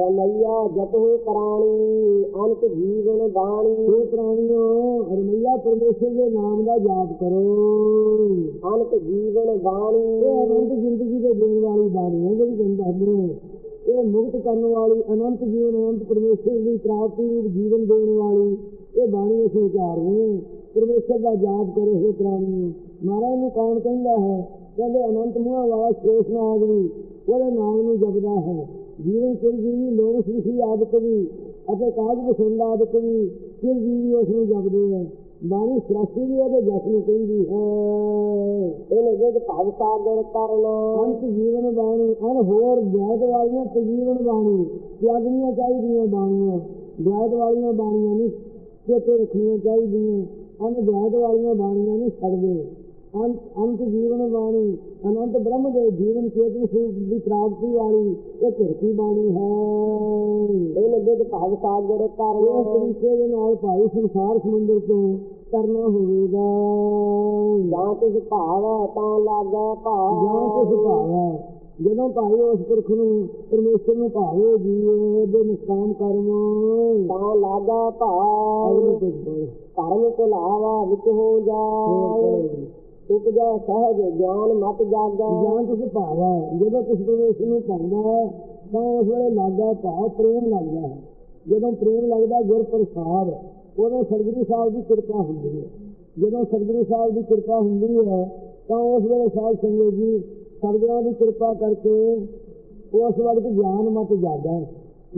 ਰਮਈਆ ਜਪੋ ਪ੍ਰਾਣੀ ਅੰਤ ਜੀਵਨ ਬਾਣੀ। ਇਹ ਪ੍ਰਾਣੀਓ ਰਮਈਆ ਪਰਮੇਸ਼ਰ ਦੇ ਨਾਮ ਦਾ ਜਾਪ ਕਰੋ। ਅੰਤ ਜੀਵਨ ਬਾਣੀ। ਇਹ ਅਨੰਤ ਜ਼ਿੰਦਗੀ ਦੇ ਦੇਣ ਵਾਲੀ ਬਾਣੀ ਹੈ ਜਿਹੜੀ ਕਹਿੰਦਾ ਹੈ। ਇਹ ਮੁਕਤ ਕਰਨ ਵਾਲੀ ਅਨੰਤ ਜੀਵਨ ਅਨੰਤ ਪਰਮੇਸ਼ਰ ਦੀ ਪ੍ਰਾਪਤੀ ਰੂਪ ਜੀਵਨ ਦੇਣ ਵਾਲੀ ਇਹ ਬਾਣੀ ਅਸੀਂ ਵਿਚਾਰ ਰਹੇ ਹਾਂ। ਪਰਮੇਸ਼ਰ ਦਾ ਜਾਪ ਕਰੋ ਇਹ ਪ੍ਰਾਣੀਓ। ਮਹਾਰਾਜ ਨੂੰ ਕੌਣ ਕਹਿੰਦਾ ਹੈ? ਕਹਿੰਦੇ ਅਨੰਤ ਮੂਹਾਂ ਵਾਲਾ ਨਾ ਆਦਮੀ ਉਹਦੇ ਨਾਮ ਨੂੰ ਜਪਦਾ ਹੈ ਜੀਵਨ ਚਿਰਜੀਵੀ ਲੋਕ ਸਿੱਖੀ ਆਦਿ ਵੀ ਅਤੇ ਕਾਜ ਬਸੰਦ ਆਦਿ ਵੀ ਚਿਰਜੀਵੀ ਉਸ ਨੂੰ ਜਪਦੇ ਹੈ ਬਾਣੀ ਸ੍ਰਸ਼ਟੀ ਵੀ ਉਹਦੇ ਜਸ ਨੂੰ ਕਹਿੰਦੀ ਹੈ ਇਹ ਜਗ ਭਵ ਸਾਗਰ ਕਰਨਾ ਅੰਤ ਜੀਵਨ ਬਾਣੀ ਅਨ ਹੋਰ ਵਿਆਦ ਵਾਲੀਆਂ ਤੇ ਜੀਵਨ ਬਾਣੀ ਤਿਆਗਣੀਆਂ ਚਾਹੀਦੀਆਂ ਬਾਣੀਆਂ ਵਿਆਦ ਵਾਲੀਆਂ ਬਾਣੀਆਂ ਨਹੀਂ ਚੇਤੇ ਰੱਖਣੀਆਂ ਚਾਹੀਦੀਆਂ ਅਨ ਵਿਆਦ ਵਾਲੀਆਂ ਬਾਣੀਆਂ ਨੂੰ ਛੱਡ ਦੇ ਅੰਤ ਅੰਤ ਜੀਵਨ ਬਾਣੀ ਅਨੰਤ ਬ੍ਰਹਮ ਦੇ ਜੀਵਨ ਚੇਤਨ ਸਰੂਪ ਦੀ ਪ੍ਰਾਪਤੀ ਵਾਲੀ ਇਹ ਧਰਤੀ ਬਾਣੀ ਹੈ। ਇਹ ਜਗ ਭਵ ਸਾਗਰ ਇਸ ਕਰਨਾ ਤਰੀਕੇ ਦੇ ਨਾਲ ਭਾਈ ਸੰਸਾਰ ਸਮੁੰਦਰ ਤੋਂ ਕਰਨਾ ਹੋਵੇਗਾ। ਜਾਂ ਤਿਸ ਭਾਵ ਹੈ ਤਾਂ ਲਾਗੈ ਭਾਵ ਜਾਂ ਕੁਝ ਭਾਵ ਹੈ। ਜਦੋਂ ਭਾਈ ਉਸ ਪੁਰਖ ਨੂੰ ਪਰਮੇਸ਼ਰ ਨੂੰ ਭਾਵੇ ਜੀਵੇ ਉਹਦੇ ਨਿਸ਼ਕਾਮ ਕਰਮ। ਤਾਂ ਲਾਗੈ ਭਾਵ। ਤੇ ਬੋਲ ਧਰਮ ਭੁਲਾਵਾ ਵਿੱਚ ਹੋ ਜਾਏ। ਉਪਜੈ ਸਹਿਜ ਗਿਆਨ ਮਤ ਜਾਗੈ ਗਿਆਨ ਤੁਸੀਂ ਭਾਵ ਹੈ। ਜਦੋਂ ਕੁਝ ਪਰਮੇਸ਼ਰ ਨੂੰ ਭਾਉਂਦਾ ਹੈ, ਤਾਂ ਉਸ ਵੇਲੇ ਲੱਗਦਾ ਭਾਵ, ਪ੍ਰੇਮ ਲੱਗਦਾ ਹੈ। ਜਦੋਂ ਪ੍ਰੇਮ ਲੱਗਦਾ ਗੁਰ ਪ੍ਰਸਾਦ ਉਦੋਂ ਸਰਗੁਰੂ ਸਾਹਿਬ ਦੀ ਕਿਰਪਾ ਹੁੰਦੀ ਹੈ। ਜਦੋਂ ਸਰਗੁਰੂ ਸਾਹਿਬ ਦੀ ਕਿਰਪਾ ਹੁੰਦੀ ਹੈ, ਤਾਂ ਉਸ ਵੇਲੇ ਸਾਧ ਸੰਗਤ ਜੀ ਸਰਗੁਰਾਂ ਦੀ ਕਿਰਪਾ ਕਰਕੇ ਉਸ ਵਕਤ ਗਿਆਨ ਮਤ ਜਾਗਦਾ ਹੈ।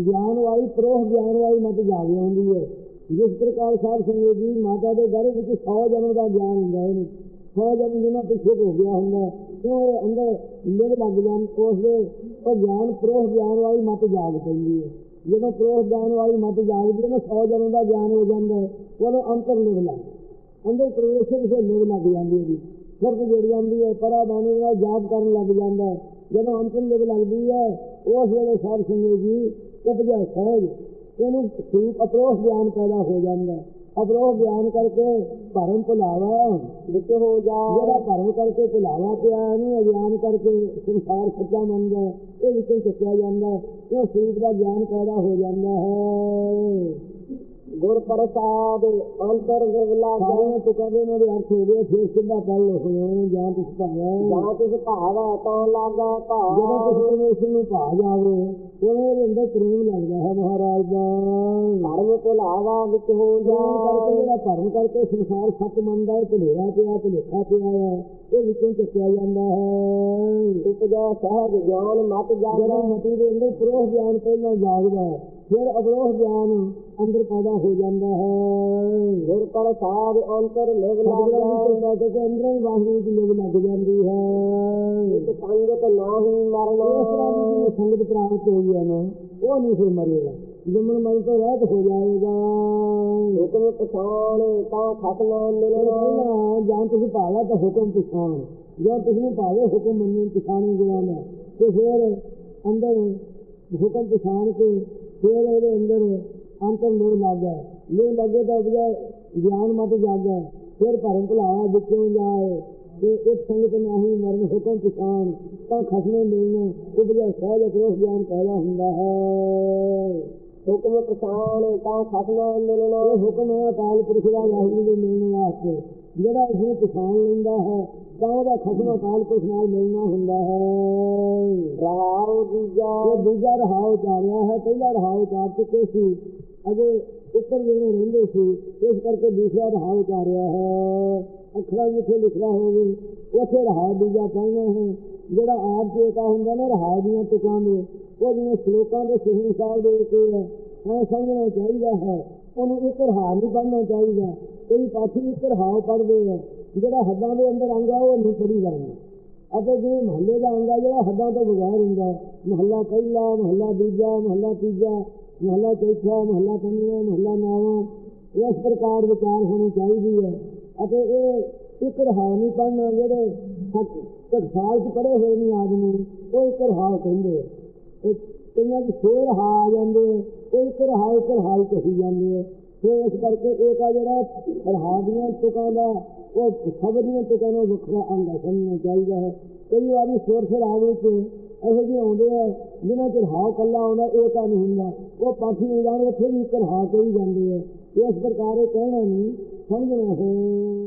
ਗਿਆਨ ਵਾਲੀ ਪ੍ਰੋਹ ਗਿਆਨ ਵਾਲੀ ਮਤ ਜਾਗ ਹੁੰਦੀ ਹੈ। ਜਿਸ ਪ੍ਰਕਾਰ ਸਾਧ ਸੰਗਤ ਜੀ ਮਾਤਾ ਦੇ ਗਰਭ ਵਿੱਚ 100 ਜਨਮ ਦਾ ਗਿਆਨ ਹੁੰਦਾ ਹੈ ਇਹਨੂੰ 100 ਜਨਮ ਜਿਹਨਾਂ ਪਿੱਛੇ ਹੋ ਗਿਆ ਹੁੰਦਾ ਹੈ, ਕਿਉਂ ਅੰਦਰ ਲਿਵ ਲੱਗ ਜਾਣ ਉਸ ਦੇ ਉਹ ਗਿਆਨ ਪ੍ਰੋਹ ਗਿਆਨ ਵਾਲੀ ਮਤ ਜਾਗ ਪੈਂਦੀ ਹੈ। ਜਦੋਂ ਪ੍ਰੋਹ ਗਿਆਨ ਵਾਲੀ ਮਤ ਜਾਗਦੀ ਹੈ ਨਾ 100 ਜਨਮ ਦਾ ਗਿਆਨ ਹੋ ਜਾਂਦਾ ਹੈ ਉਦੋਂ ਅੰਤਰ ਲਿਵ ਲੱਗ ਅੰਦਰ ਪ੍ਰਵੇਸ਼ ਵਿੱਚ ਲਿਵ ਲੱਗ ਜਾਂਦੀ ਹੈ ਜੀ। ਸੁਰਤ ਜੁੜ ਜਾਂਦੀ ਹੈ ਪਰਾ ਬਾਣੀ ਨਾਲ ਜਾਪ ਕਰਨ ਲੱਗ ਜਾਂਦਾ ਹੈ। ਜਦੋਂ ਅੰਤਰ ਲਿਵ ਲੱਗਦੀ ਹੈ ਉਸ ਵੇਲੇ ਸਾਧ ਸੰਗਤ ਜੀ ਉਪਜਾ ਸਹਿਜ ਇਹਨੂੰ ਸਰੂਪ ਅਪਰੋਖ ਗਿਆਨ ਪੈਦਾ ਹੋ ਜਾਂਦਾ ਹੈ। ਅਪਰੋਖ ਗਿਆਨ ਕਰਕੇ ਭਰਮ ਭੁਲਾਵਾ ਵਿੱਚ ਹੋ ਜਾ। ਜਿਹੜਾ ਭਰਮ ਕਰਕੇ ਭੁਲਾਵਾ ਪਿਆ ਇਹਨੂੰ ਅਗਿਆਨ ਕਰਕੇ ਸੰਸਾਰ ਸੱਚਾ ਮੰਨਦਾ ਇਹ ਵਿੱਚੋਂ ਚੱਕਿਆ ਜਾਂਦਾ ਇਹ ਸਰੂਪ ਦਾ ਗਿਆਨ ਪੈਦਾ ਹੋ ਜਾਂਦਾ ਹੈ। ਗੁਰ ਪ੍ਰਸਾਦ ਅੰਤਰ ਨਿਰਲਾ ਸਾਰੀਆਂ ਤੁਕਾਂ ਦੇ ਨਾਲ ਅਰਥ ਹੋ ਗਏ ਫਿਰ ਸਿੱਧਾ ਪੜ ਲਓ ਹੁਣ ਜਾਂ ਤੁਸ ਭਾਵੇਂ ਜਾਂ ਤਿਸ ਭਾਵੈ ਤਾਂ ਲਾਗਾ ਜਦੋਂ ਭਾਵ। ਤੁਸੀਂ ਪਰਮੇਸ਼ਰ ਨੂੰ ਭਾ ਜਾਵੇ ਉਦੋਂ ਇਹਦੇ ਅੰਦਰ ਪ੍ਰੇਮ ਲੱਗਦਾ ਹੈ ਮਹਾਰਾਜ ਦਾ। ਧਰਮ ਭੁਲਾਵਾ ਵਿੱਚ ਹੋ ਜਾਨ ਕਰਕੇ ਜਾ ਜਿਹੜਾ ਧਰਮ ਕਰਕੇ ਸੰਸਾਰ ਸੱਚ ਮੰਨਦਾ ਹੈ ਭੁਲੇਆ ਪਿਆ ਭੁਲੇਖਾ ਪਿਆ ਹੈ ਇਹ ਵਿੱਚੋਂ ਚੱਕਿਆ ਜਾਂਦਾ ਹੈ। ਉਪਜੈ ਸਹਿਜ ਗਿਆਨ ਮਤ ਜਦੋਂ ਜਾਗੈ ਮਤੀ ਦੇ ਅੰਦਰ ਪ੍ਰੋਹ ਗਿਆਨ ਪਹਿਲਾਂ ਜਾਗਦਾ ਹੈ ਫਿਰ ਅਵਰੋਹ ਗਿਆਨ ਅੰਦਰ ਪੈਦਾ ਹੋ ਜਾਂਦਾ ਹੈ। ਗੁਰ ਪ੍ਰਸਾਦ ਅੰਤਰ ਨਿਰਲਾ ਸਤਿਗੁਰਾਂ ਦੀ ਕਿਰਪਾ ਕਰਕੇ ਅੰਦਰੋਂ ਹੀ ਵਾਹਿਗੁਰੂ ਦੀ ਲਿਵ ਲੱਗ ਜਾਂਦੀ ਹੈ। ਇੱਕ ਸੰਗਤ ਨਾਹੀ ਇਸ ਤਰ੍ਹਾਂ ਦੀ ਮਰਨਾ ਸੰਗਤ ਪ੍ਰਾਪਤ ਹੋਈ ਹੈ ਨਾ ਉਹ ਨਹੀਂ ਫਿਰ ਮਰੇਗਾ। ਜੰਮਣ ਮਰਨ ਤੋਂ ਰਹਿਤ ਹੋ ਜਾਏਗਾ। ਹੁਕਮ ਪਛਾਣ ਤਾਂ ਖਤਨਾ ਮਿਲਣਾ। ਜਾਂ ਤੁਸੀਂ ਭਾਇਆ ਤਾਂ ਹੁਕਮ ਪਛਾਣ। ਜਾਂ ਤੁਸੀਂ ਭਾਵੇ ਹੁਕਮ ਮੰਨਣ ਪਛਾਣੇ ਗੁਲਾਮ ਹੈ ਤੇ ਫਿਰ ਅੰਦਰ ਹੁਕਮ ਪਛਾਣ ਕੇ ਫਿਰ ਇਹਦੇ ਅੰਦਰ ਅੰਤਰ ਲੋਹ ਲੱਗਾ ਲੋਹ ਲੱਗੇ ਤਾਂ ਉਪਜਾ ਗਿਆਨ ਮਤ ਜਾਗਾ ਫਿਰ ਭਰਮ ਭੁਲਾਵਾ ਵਿੱਚੋਂ ਜਾਏ ਤੇ ਇੱਕ ਸੰਗਤ ਨਹੀਂ ਮਰਨ ਹੁਕਮ ਪਛਾਣ ਤਾਂ ਖਸਮੇ ਮਿਲਣਾ ਉਪਜਾ ਸਹਿਜ ਅਪਰੋਖ ਗਿਆਨ ਪੈਦਾ ਹੁੰਦਾ ਹੈ। ਹੁਕਮ ਪਛਾਣ ਤਾਂ ਖਤਨਾ ਮਿਲਣਾ। ਹੁਕਮ ਹੈ ਅਕਾਲ ਪੁਰਖ ਦਾ ਵਾਹਿਗੁਰੂ ਦੇ ਮਿਲਣ ਵਾਸਤੇ। ਜਿਹੜਾ ਇਸ ਨੂੰ ਪਛਾਣ ਲੈਂਦਾ ਹੈ ਤਾਂ ਉਹਦਾ ਖਸਮ ਅਕਾਲ ਪੁਰਖ ਨਾਲ ਮਿਲਣਾ ਹੁੰਦਾ ਹੈ। ਰਹਾਉ ਦੂਜਾ। ਇਹ ਦੂਜਾ ਰਹਾਉ ਚਾਰਿਆ ਹੈ ਪਹਿਲਾ ਰਹਾਉ ਚਾਰ ਚੁੱਕੇ ਸੀ ਅਜੇ ਉੱਤਰ ਜਿਹੜੇ ਰਹਿੰਦੇ ਸੀ ਇਸ ਕਰਕੇ ਦੂਸਰਾ ਰਹਾਉ ਚਾਰਿਆ ਹੈ। ਅੱਖਰਾਂ ਜਿੱਥੇ ਲਿਖਿਆ ਹੋਵੇ ਉੱਥੇ ਰਹਾਉ ਦੂਜਾ ਪੜ੍ਹਨਾ ਹੈ। ਜਿਹੜਾ ਆਪ ਚੇਤਾ ਹੁੰਦਾ ਨਾ ਰਹਾਉ ਦੀਆਂ ਤੁਕਾਂ ਦੇ ਉਹ ਜਿਵੇਂ ਸ਼ਲੋਕਾਂ ਦੇ ਸਹੀ ਹਿਸਾਬ ਦੇ ਕੇ ਹੈ ਐ ਸਮਝਣਾ ਚਾਹੀਦਾ ਹੈ। ਉਹਨੂੰ ਇੱਕ ਰਹਾਉ ਨਹੀਂ ਪੜ੍ਹਨਾ ਚਾਹੀਦਾ ਕਈ ਪਾਠੀ ਇੱਕ ਰਹਾਉ ਪੜ੍ਹਦੇ ਆ ਜਿਹੜਾ ਹੱਦਾਂ ਦੇ ਅੰਦਰ ਅੰਗਾ ਉਹ ਨਹੀਂ ਪੜ੍ਹੀ ਕਰਨਾ ਅਤੇ ਜਿਵੇਂ ਮਹੱਲੇ ਦਾ ਅੰਗਾ ਜਿਹੜਾ ਹੱਦਾਂ ਤੋਂ ਬਗੈਰ ਹੁੰਦਾ ਹੈ। ਮਹੱਲਾ ਪਹਿਲਾ, ਮਹੱਲਾ ਦੂਜਾ, ਮਹੱਲਾ ਤੀਜਾ, ਮਹੱਲਾ ਚੌਥਾ, ਮਹੱਲਾ ਪੰਜਵਾਂ, ਮਹੱਲਾ ਨੌਵਾਂ, ਇਸ ਪ੍ਰਕਾਰ ਵਿਚਾਰ ਹੋਣੀ ਚਾਹੀਦੀ ਹੈ ਅਤੇ ਇਹ ਇੱਕ ਰਹਾਉ ਨਹੀਂ ਪੜ੍ਹਨਾ ਜਿਹੜੇ ਟਕਸਾਲ ਚ ਪੜ੍ਹੇ ਹੋਏ ਨੇ ਆਦਮੀ, ਉਹ ਇੱਕ ਰਹਾਉ ਕਹਿੰਦੇ ਆ। ਇਹ ਕਈਆਂ ਦੇ ਛੇ ਰਹਾ ਆ ਜਾਂਦੇ ਆ, ਉਹ ਇੱਕ ਰਹਾ ਇੱਕ ਰਹਾ ਕਹੀ ਜਾਂਦੇ ਆ। ਫਿਰ ਇਸ ਕਰਕੇ ਇਹ ਕਾ ਜਿਹੜਾ ਰਹਾ ਦੀਆਂ ਤੁਕਾਂ ਦਾ ਉਹ ਸ਼ਬਦ ਦੀਆਂ ਤੁਕਾਂ ਨੂੰ ਵੱਖਰਾ ਅੰਗ ਹੈ, ਸਮਝਣਾ ਚਾਹੀਦਾ ਹੈ ਕਈ ਵਾਰੀ ਸੁਰ ਰਾਗ ਵਿੱਚ ਇਹੋ ਜਿਹੇ ਆਉਂਦੇ ਆ ਜਿਨ੍ਹਾਂ ਚ ਰਹਾ ਕੱਲਾ ਆਉਂਦਾ ਇਹ ਤਾਂ ਨਹੀਂ ਹੁੰਦਾ ਉਹ ਪਾਠੀ ਨੂੰ ਜਾਣ ਉੱਥੇ ਵੀ ਇੱਕ ਰਹਾ ਕਹੀ ਜਾਂਦੇ ਆ ਇਸ ਪ੍ਰਕਾਰ ਇਹ ਕਹਿਣਾ ਨਹੀਂ ਸਮਝਣਾ ਹੈ